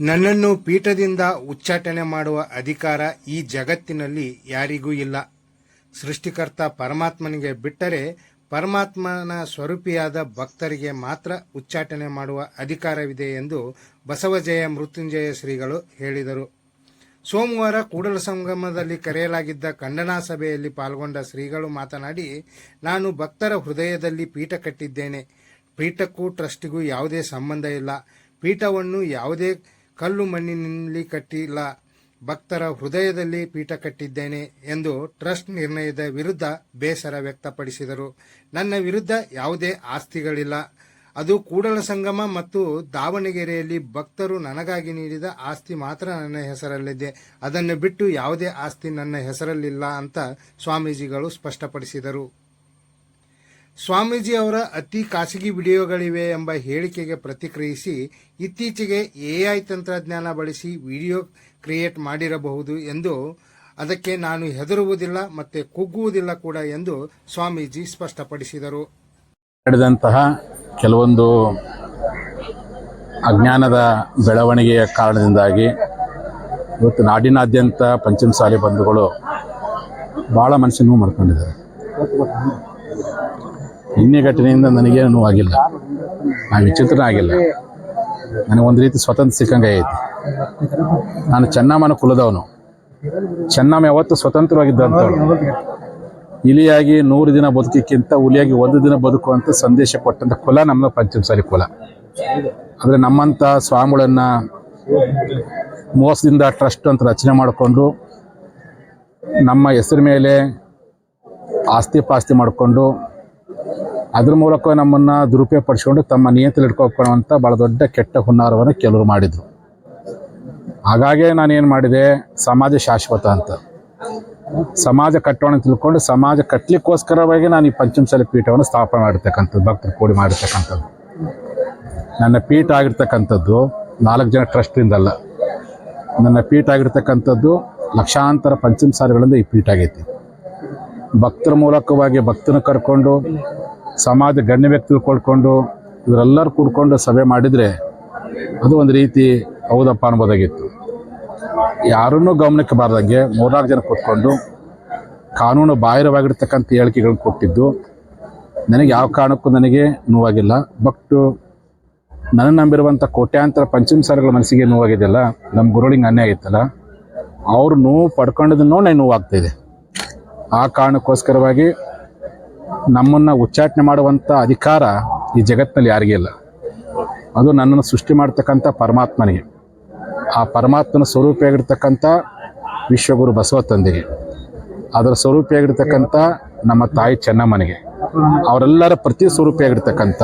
ನನ್ನನ್ನು ಪೀಠದಿಂದ ಉಚ್ಚಾಟನೆ ಮಾಡುವ ಅಧಿಕಾರ ಈ ಜಗತ್ತಿನಲ್ಲಿ ಯಾರಿಗೂ ಇಲ್ಲ. ಸೃಷ್ಟಿಕರ್ತ ಪರಮಾತ್ಮನಿಗೆ ಬಿಟ್ಟರೆ ಪರಮಾತ್ಮನ ಸ್ವರೂಪಿಯಾದ ಭಕ್ತರಿಗೆ ಮಾತ್ರ ಉಚ್ಚಾಟನೆ ಮಾಡುವ ಅಧಿಕಾರವಿದೆ ಎಂದು ಬಸವಜಯ ಮೃತ್ಯುಂಜಯ ಶ್ರೀಗಳು ಹೇಳಿದರು. ಸೋಮವಾರ ಕೂಡಲ ಸಂಗಮದಲ್ಲಿ ಕರೆಯಲಾಗಿದ್ದ ಖಂಡನಾ ಸಭೆಯಲ್ಲಿ ಪಾಲ್ಗೊಂಡ ಶ್ರೀಗಳು ಮಾತನಾಡಿ, ನಾನು ಭಕ್ತರ ಹೃದಯದಲ್ಲಿ ಪೀಠ ಕಟ್ಟಿದ್ದೇನೆ. ಪೀಠಕ್ಕೂ ಟ್ರಸ್ಟಿಗೂ ಯಾವುದೇ ಸಂಬಂಧ ಇಲ್ಲ. ಪೀಠವನ್ನು ಯಾವುದೇ ಕಲ್ಲು ಮಣ್ಣಿನಲ್ಲಿ ಕಟ್ಟಿಲ್ಲ, ಭಕ್ತರ ಹೃದಯದಲ್ಲಿ ಪೀಠ ಕಟ್ಟಿದ್ದೇನೆ ಎಂದು ಟ್ರಸ್ಟ್ ನಿರ್ಣಯದ ವಿರುದ್ಧ ಬೇಸರ ವ್ಯಕ್ತಪಡಿಸಿದರು. ನನ್ನ ವಿರುದ್ಧ ಯಾವುದೇ ಆಸ್ತಿಗಳಿಲ್ಲ. ಅದು ಕೂಡಲ ಸಂಗಮ ಮತ್ತು ದಾವಣಗೆರೆಯಲ್ಲಿ ಭಕ್ತರು ನನಗಾಗಿ ನೀಡಿದ ಆಸ್ತಿ ಮಾತ್ರ ನನ್ನ ಹೆಸರಲ್ಲಿದೆ. ಅದನ್ನು ಬಿಟ್ಟು ಯಾವುದೇ ಆಸ್ತಿ ನನ್ನ ಹೆಸರಲ್ಲಿಲ್ಲ ಅಂತ ಸ್ವಾಮೀಜಿಗಳು ಸ್ಪಷ್ಟಪಡಿಸಿದರು. ಸ್ವಾಮೀಜಿ ಅವರ ಅತಿ ಖಾಸಗಿ ವಿಡಿಯೋಗಳಿವೆ ಎಂಬ ಹೇಳಿಕೆಗೆ ಪ್ರತಿಕ್ರಿಯಿಸಿ ಇತ್ತೀಚೆಗೆ ಎಐ ತಂತ್ರಜ್ಞಾನ ಬಳಸಿ ವಿಡಿಯೋ ಕ್ರಿಯೇಟ್ ಮಾಡಿರಬಹುದು ಎಂದು ಅದಕ್ಕೆ ನಾನು ಹೆದರುವುದಿಲ್ಲ ಮತ್ತೆ ಕುಗ್ಗುವುದಿಲ್ಲ ಕೂಡ ಎಂದು ಸ್ವಾಮೀಜಿ ಸ್ಪಷ್ಟಪಡಿಸಿದರು. ನಡೆದಂತಹ ಕೆಲವೊಂದು ಅಜ್ಞಾನದ ಬೆಳವಣಿಗೆಯ ಕಾರಣದಿಂದಾಗಿ ಇವತ್ತು ನಾಡಿನಾದ್ಯಂತ ಪಂಚಮಸಾಲಿ ಬಂಧುಗಳು ಭಾಳ ಮನಸ್ಸಿನ ಮಾಡ್ಕೊಂಡಿದ್ದಾರೆ. ನಿನ್ನೆ ಘಟನೆಯಿಂದ ನನಗೇನು ನೋವಾಗಿಲ್ಲ. ನಾನು ವಿಚಿತ್ರ ಆಗಿಲ್ಲ ನನಗೆ ಒಂದು ರೀತಿ ಸ್ವತಂತ್ರ ಸಿಕ್ಕಂಗೆ ಐತಿ. ನಾನು ಚೆನ್ನಮ್ಮನ ಕುಲದವನು. ಚೆನ್ನಮ್ಮ ಯಾವತ್ತು ಸ್ವತಂತ್ರವಾಗಿದ್ದಂಥವ್ರು ಇಲಿಯಾಗಿ ನೂರು ದಿನ ಬದುಕಿಕ್ಕಿಂತ ಹುಲಿಯಾಗಿ ಒಂದು ದಿನ ಬದುಕುವಂತ ಸಂದೇಶ ಕೊಟ್ಟಂಥ ಕುಲ ನಮ್ಮ ಪಂಚಮಸಾಲಿ ಕುಲ. ಆದರೆ ನಮ್ಮಂಥ ಸ್ವಾಮಿಗಳನ್ನು ಮೋಸದಿಂದ ಟ್ರಸ್ಟ್ ಅಂತ ರಚನೆ ಮಾಡಿಕೊಂಡು, ನಮ್ಮ ಹೆಸರು ಮೇಲೆ ಆಸ್ತಿ ಪಾಸ್ತಿ ಮಾಡಿಕೊಂಡು ಅದ್ರ ಮೂಲಕ ನಮ್ಮನ್ನ ದುರುಪಯೋಗ ಪಡಿಸ್ಕೊಂಡು ತಮ್ಮ ನಿಯಂತ್ರಣ ಇಟ್ಕೊಳ್ಕೊಳ್ಳುವಂಥ ಭಾಳ ದೊಡ್ಡ ಕೆಟ್ಟ ಹುನ್ನಾರವನ್ನು ಕೆಲವರು ಮಾಡಿದರು. ಹಾಗಾಗಿ ನಾನೇನು ಮಾಡಿದೆ? ಸಮಾಜ ಶಾಶ್ವತ ಅಂತ. ಸಮಾಜ ಕಟ್ಟೋಣ ತಿಳ್ಕೊಂಡು ಸಮಾಜ ಕಟ್ಟಲಿಕ್ಕೋಸ್ಕರವಾಗಿ ನಾನು ಈ ಪಂಚಮಸಾಲಿ ಪೀಠವನ್ನು ಸ್ಥಾಪನೆ ಮಾಡಿರ್ತಕ್ಕಂಥದ್ದು, ಭಕ್ತರು ಕೂಡಿ ಮಾಡಿರ್ತಕ್ಕಂಥದ್ದು. ನನ್ನ ಪೀಠ ಆಗಿರ್ತಕ್ಕಂಥದ್ದು ನಾಲ್ಕು ಜನ ಟ್ರಸ್ಟಿಂದಲ್ಲ ನನ್ನ ಪೀಠ ಆಗಿರ್ತಕ್ಕಂಥದ್ದು ಲಕ್ಷಾಂತರ ಪಂಚಮಸಾಲಿಗಳಿಂದ ಈ ಪೀಠ ಆಗೈತಿ. ಭಕ್ತರ ಮೂಲಕವಾಗಿ ಭಕ್ತನ ಕರ್ಕೊಂಡು ಸಮಾಜ ಗಣ್ಯ ವ್ಯಕ್ತಿಗಳು ಕೊಡ್ಕೊಂಡು ಇವರೆಲ್ಲರೂ ಕೂಡ್ಕೊಂಡು ಸಭೆ ಮಾಡಿದರೆ ಅದು ಒಂದು ರೀತಿ ಹೌದಪ್ಪ ಅನ್ಬೋದಾಗಿತ್ತು. ಯಾರನ್ನೂ ಗಮನಕ್ಕೆ ಬಾರ್ದಂಗೆ ಮೂರ್ನಾಲ್ಕು ಜನ ಕೂತ್ಕೊಂಡು ಕಾನೂನು ಬಾಹಿರವಾಗಿರ್ತಕ್ಕಂಥ ಹೇಳಿಕೆಗಳನ್ನ ಕೊಟ್ಟಿದ್ದು, ನನಗೆ ಯಾವ ಕಾರಣಕ್ಕೂ ನನಗೆ ನೋವಾಗಿಲ್ಲ. ಬಟ್ ನನ್ನ ನಂಬಿರುವಂಥ ಕೋಟ್ಯಾಂತರ ಪಂಚಮಸಾಲಿಗಳ ಮನಸ್ಸಿಗೆ ನೋವಾಗಿದೆಯಲ್ಲ, ನಮ್ಮ ಗುರುಳಿಗೆ ಅನ್ಯಾಯ ಆಗಿತ್ತಲ್ಲ ಅವ್ರು ನೋವು ಪಡ್ಕೊಂಡಿದ್ದನ್ನೋ ನನಗೆ ನೋವಾಗ್ತಾಯಿದೆ ಆ ಕಾರಣಕ್ಕೋಸ್ಕರವಾಗಿ ನಮ್ಮನ್ನು ಉಚ್ಚಾಟನೆ ಮಾಡುವಂಥ ಅಧಿಕಾರ ಈ ಜಗತ್ತಿನಲ್ಲಿ ಯಾರಿಗೂ ಇಲ್ಲ. ಅದು ನನ್ನನ್ನು ಸೃಷ್ಟಿ ಮಾಡ್ತಕ್ಕಂಥ ಪರಮಾತ್ಮನಿಗೆ. ಆ ಪರಮಾತ್ಮನ ಸ್ವರೂಪಿಯಾಗಿರ್ತಕ್ಕಂಥ ವಿಶ್ವಗುರು ಬಸವ ತಂದೆಗೆ ಅದರ ಸ್ವರೂಪಿಯಾಗಿರ್ತಕ್ಕಂಥ ನಮ್ಮ ತಾಯಿ ಚೆನ್ನಮ್ಮನಿಗೆ. ಅವರೆಲ್ಲರ ಪ್ರತಿ ಸ್ವರೂಪಿಯಾಗಿರ್ತಕ್ಕಂಥ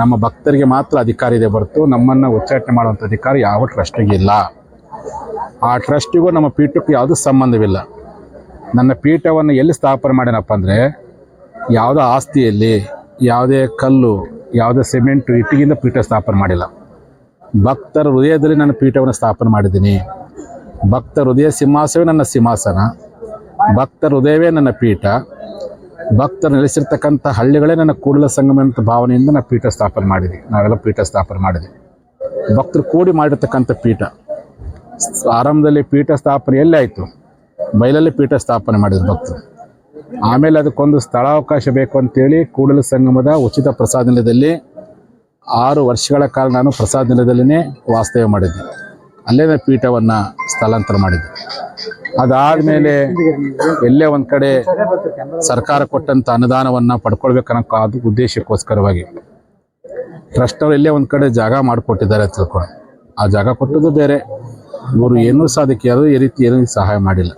ನಮ್ಮ ಭಕ್ತರಿಗೆ ಮಾತ್ರ ಅಧಿಕಾರ ಇದೆ ಹೊರತು ನಮ್ಮನ್ನು ಉಚ್ಚಾಟನೆ ಮಾಡುವಂಥ ಅಧಿಕಾರ ಯಾವ ಟ್ರಸ್ಟಿಗೆ ಇಲ್ಲ. ಆ ಟ್ರಸ್ಟಿಗೂ ನಮ್ಮ ಪೀಠಕ್ಕೂ ಯಾವುದೂ ಸಂಬಂಧವಿಲ್ಲ. ನನ್ನ ಪೀಠವನ್ನು ಎಲ್ಲಿ ಸ್ಥಾಪನೆ ಮಾಡ್ಯಾನಪ್ಪ ಅಂದರೆ ಯಾವುದೋ ಆಸ್ತಿಯಲ್ಲಿ ಯಾವುದೇ ಕಲ್ಲು, ಯಾವುದೇ ಸಿಮೆಂಟು ಇಟ್ಟಿಗೆಯಿಂದ ಪೀಠ ಸ್ಥಾಪನೆ ಮಾಡಿಲ್ಲ. ಭಕ್ತರ ಹೃದಯದಲ್ಲಿ ನಾನು ಪೀಠವನ್ನು ಸ್ಥಾಪನೆ ಮಾಡಿದ್ದೀನಿ. ಭಕ್ತ ಹೃದಯ ಸಿಂಹಾಸವೇ ನನ್ನ ಸಿಂಹಾಸನ. ಭಕ್ತರ ಹೃದಯವೇ ನನ್ನ ಪೀಠ. ಭಕ್ತರು ನೆಲೆಸಿರ್ತಕ್ಕಂಥ ಹಳ್ಳಿಗಳೇ ನನ್ನ ಕೂಡಲ ಸಂಗಮ ಅಂತ ಭಾವನೆಯಿಂದ ನಾನು ಪೀಠ ಸ್ಥಾಪನೆ ಮಾಡಿದೆ. ನಾವೆಲ್ಲ ಪೀಠ ಸ್ಥಾಪನೆ ಮಾಡಿದೆ. ಭಕ್ತರು ಕೂಡಿ ಮಾಡಿರ್ತಕ್ಕಂಥ ಪೀಠ. ಆರಂಭದಲ್ಲಿ ಪೀಠ ಸ್ಥಾಪನೆ ಎಲ್ಲಿ ಆಯಿತು. ಬಯಲಲ್ಲಿ ಪೀಠ ಸ್ಥಾಪನೆ ಮಾಡಿದ್ರು ಭಕ್ತರು. ಆಮೇಲೆ ಅದಕ್ಕೊಂದು ಸ್ಥಳಾವಕಾಶ ಬೇಕು ಅಂತೇಳಿ ಕೂಡಲ ಸಂಗಮದ ಉಚಿತ ಪ್ರಸಾದ ನಿಲಯದಲ್ಲಿ ಆರು ವರ್ಷಗಳ ಕಾಲ ನಾನು ಪ್ರಸಾದ ನಿಲಯದಲ್ಲಿನೇ ವಾಸ್ತವ್ಯ ಮಾಡಿದ್ದೆ. ಅಲ್ಲೇ ನಾನು ಪೀಠವನ್ನು ಸ್ಥಳಾಂತರ ಮಾಡಿದ್ದೆ. ಅದಾದಮೇಲೆ ಎಲ್ಲೇ ಒಂದು ಕಡೆ ಸರ್ಕಾರ ಕೊಟ್ಟಂಥ ಅನುದಾನವನ್ನು ಪಡ್ಕೊಳ್ಬೇಕನ್ನೋ ಅದು ಉದ್ದೇಶಕ್ಕೋಸ್ಕರವಾಗಿ ಟ್ರಸ್ಟ್ ಅವ್ರು ಎಲ್ಲೇ ಒಂದು ಕಡೆ ಜಾಗ ಮಾಡಿಕೊಟ್ಟಿದ್ದಾರೆ ಅಂತ ತಿಳ್ಕೊಂಡು ಆ ಜಾಗ ಕೊಟ್ಟದ್ದು ಬೇರೆ. ಇವರು ಏನೂ ಯಾರು ಈ ರೀತಿ ಏನೂ ಸಹಾಯ ಮಾಡಿಲ್ಲ.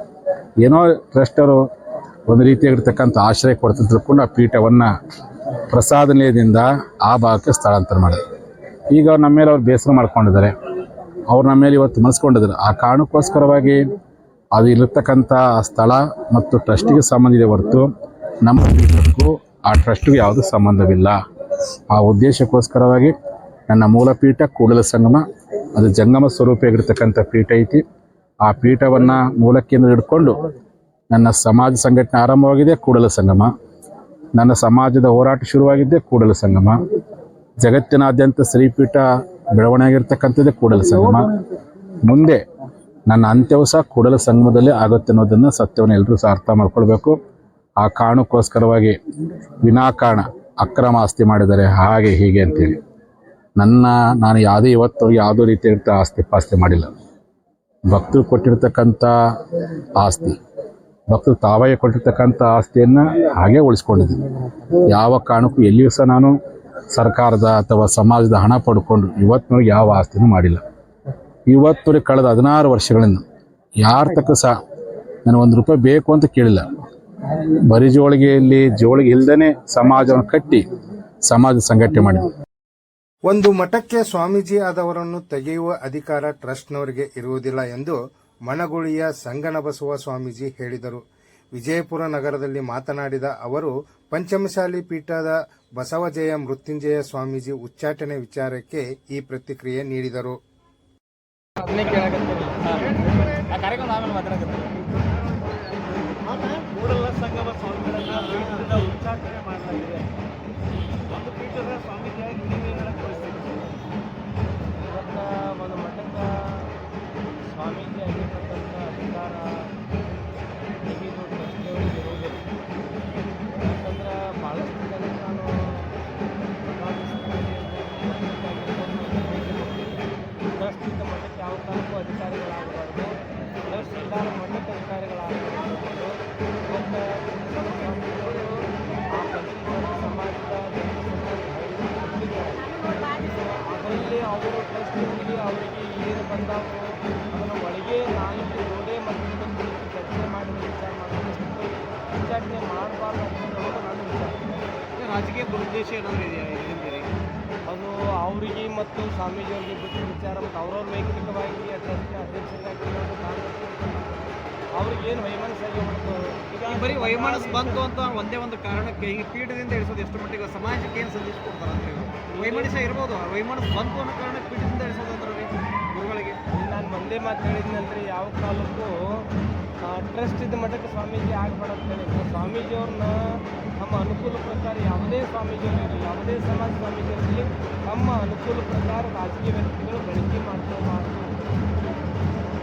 ಏನೋ ಟ್ರಸ್ಟ್ ಅವರು ಒಂದು ರೀತಿಯಾಗಿರ್ತಕ್ಕಂಥ ಆಶ್ರಯ ಕೊಡ್ತಂತ ತಿಳ್ಕೊಂಡು ಆ ಪೀಠವನ್ನು ಪ್ರಸಾದ ನಿಲಯದಿಂದ ಆ ಭಾಗಕ್ಕೆ ಸ್ಥಳಾಂತರ ಮಾಡಿದೆ ಈಗ ಅವ್ರು ನಮ್ಮ ಮೇಲೆ ಅವ್ರು ಬೇಸರ ಮಾಡ್ಕೊಂಡಿದ್ದಾರೆ. ಅವ್ರು ನಮ್ಮ ಮೇಲೆ ಇವತ್ತು ಮನಸ್ಕೊಂಡಿದ್ದಾರೆ. ಆ ಕಾರಣಕ್ಕೋಸ್ಕರವಾಗಿ ಅದು ಇರತಕ್ಕಂಥ ಸ್ಥಳ ಮತ್ತು ಟ್ರಸ್ಟಿಗೆ ಸಂಬಂಧ ಇದೆ ಹೊರತು ನಮ್ಮ ಪೀಠಕ್ಕೂ ಆ ಟ್ರಸ್ಟ್ಗೂ ಯಾವುದೂ ಸಂಬಂಧವಿಲ್ಲ. ಆ ಉದ್ದೇಶಕ್ಕೋಸ್ಕರವಾಗಿ ನನ್ನ ಮೂಲ ಪೀಠ ಕೂಡಲ ಸಂಗಮ, ಅದು ಜಂಗಮ ಸ್ವರೂಪಿಯಾಗಿರ್ತಕ್ಕಂಥ ಪೀಠ ಐತಿ. ಆ ಪೀಠವನ್ನು ಮೂಲಕ್ಕೆ ಹಿಡ್ಕೊಂಡು ನನ್ನ ಸಮಾಜ ಸಂಘಟನೆ ಆರಂಭವಾಗಿದೆ, ಕೂಡಲ ಸಂಗಮ. ನನ್ನ ಸಮಾಜದ ಹೋರಾಟ ಶುರುವಾಗಿದ್ದೇ ಕೂಡಲ ಸಂಗಮ. ಜಗತ್ತಿನಾದ್ಯಂತ ಶ್ರೀಪೀಠ ಬೆಳವಣಿಗೆ ಆಗಿರ್ತಕ್ಕಂಥದ್ದೇ ಕೂಡಲ ಸಂಗಮ. ಮುಂದೆ ನನ್ನ ಅಂತ್ಯವೂ ಸಹ ಕೂಡಲ ಸಂಗಮದಲ್ಲೇ ಆಗುತ್ತೆ ಅನ್ನೋದನ್ನು ಸತ್ಯವನ್ನು ಎಲ್ಲರೂ ಸಹ ಅರ್ಥ ಮಾಡ್ಕೊಳ್ಬೇಕು. ಆ ಕಾರಣಕ್ಕೋಸ್ಕರವಾಗಿ ವಿನಾಕಾರಣ ಅಕ್ರಮ ಆಸ್ತಿ ಮಾಡಿದ್ದಾರೆ ಹಾಗೆ ಹೀಗೆ ಅಂತೇಳಿ. ನನ್ನ, ನಾನು ಯಾವುದೇ ಇವತ್ತು ಯಾವುದೋ ರೀತಿಯ ಆಸ್ತಿ, ಪಾಸ್ತಿ ಮಾಡಿಲ್ಲ. ಭಕ್ತರು ಕೊಟ್ಟಿರ್ತಕ್ಕಂಥ ಆಸ್ತಿ. ಭಕ್ತರು ತಾವೇ ಕೊಟ್ಟಿರ್ತಕ್ಕಂಥ ಆಸ್ತಿಯನ್ನು ಹಾಗೆ ಉಳಿಸ್ಕೊಂಡಿದ್ದೀನಿ ಯಾವ ಕಾರಣಕ್ಕೂ ಎಲ್ಲಿಯೂ ಸಹ ನಾನು ಸರ್ಕಾರದ ಅಥವಾ ಸಮಾಜದ ಹಣ ಪಡ್ಕೊಂಡು ಇವತ್ತಿನವರೆಗೆ ಯಾವ ಆಸ್ತಿನೂ ಮಾಡಿಲ್ಲ. ಇವತ್ತಿನವರೆಗೆ ಕಳೆದ ಹದಿನಾರು ವರ್ಷಗಳಿಂದ ಯಾರ ತಕ್ಕ ಸಹ ನನಗೆ ಒಂದು ರೂಪಾಯಿ ಬೇಕು ಅಂತ ಕೇಳಿಲ್ಲ. ಬರೀ ಜೋಳಿಗೆಯಲ್ಲಿ ಜೋಳಿಗೆ ಇಲ್ದೇ ಸಮಾಜವನ್ನು ಕಟ್ಟಿ ಸಮಾಜ ಸಂಘಟನೆ ಮಾಡಿದೆ ಒಂದು ಮಠಕ್ಕೆ ಸ್ವಾಮೀಜಿ ಆದವರನ್ನು ತೆಗೆಯುವ ಅಧಿಕಾರ ಟ್ರಸ್ಟ್ನವರಿಗೆ ಇರುವುದಿಲ್ಲ ಎಂದು ಮಣಗುಳಿಯ ಸಂಗನಬಸವ ಸ್ವಾಮೀಜಿ ಹೇಳಿದರು. ವಿಜಯಪುರ ನಗರದಲ್ಲಿ ಮಾತನಾಡಿದ ಅವರು ಪಂಚಮಶಾಲಿ ಪೀಠದ ಬಸವಜಯ ಮೃತ್ಯುಂಜಯ ಸ್ವಾಮೀಜಿ ಉಚ್ಚಾಟನೆ ವಿಚಾರಕ್ಕೆ ಈ ಪ್ರತಿಕ್ರಿಯೆ ನೀಡಿದರು. ಬರೀ ಬಂತು ಅಂತ ಒಂದೇ ಒಂದು ಕಾರಣಕ್ಕೆ ಈ ಪೀಠದಿಂದ ಇಳಿಸೋದು ಎಷ್ಟು ಮಟ್ಟಿಗೆ ಸಮಾಜಕ್ಕೆ ಏನು ಸಂದೇಶ ಕೊಡ್ತಾರೆ ಅಂತ ಹೇಳಿ. ವೈಮಾನಿಸ ಇರ್ಬೋದು ವೈಮನಸ್ ಬಂತು ಅನ್ನೋ ಕಾರಣಕ್ಕೆ ಪೀಠದಿಂದ ಇಳಿಸೋದು ಅಂದ್ರೆ ಗುರುಗಳಿಗೆ. ನಾನು ಒಂದೇ ಮಾತು ಹೇಳಿದ್ನಲ್ರಿ ಯಾವ ಕಾಲಕ್ಕೂ ಟ್ರಸ್ಟ್ ಇದ್ದ ಮಟ್ಟಕ್ಕೆ ಸ್ವಾಮೀಜಿ ಆಗಬೇಡ ಅಂತ ಹೇಳಿದ್ರು. ಸ್ವಾಮೀಜಿಯವ್ರನ್ನ ನಮ್ಮ ಅನುಕೂಲ ಪ್ರಕಾರ ಯಾವುದೇ ಸ್ವಾಮೀಜಿಯವರು ಇರಲಿ ಯಾವುದೇ ಸಮಾಜ ಸ್ವಾಮೀಜಿಯರಲ್ಲಿ ನಮ್ಮ ಅನುಕೂಲ ಪ್ರಕಾರ ರಾಜಕೀಯ ವ್ಯಕ್ತಿಗಳು ಬಳಕೆ ಮಾಡ್ತಾ ಮಾಡ್ತು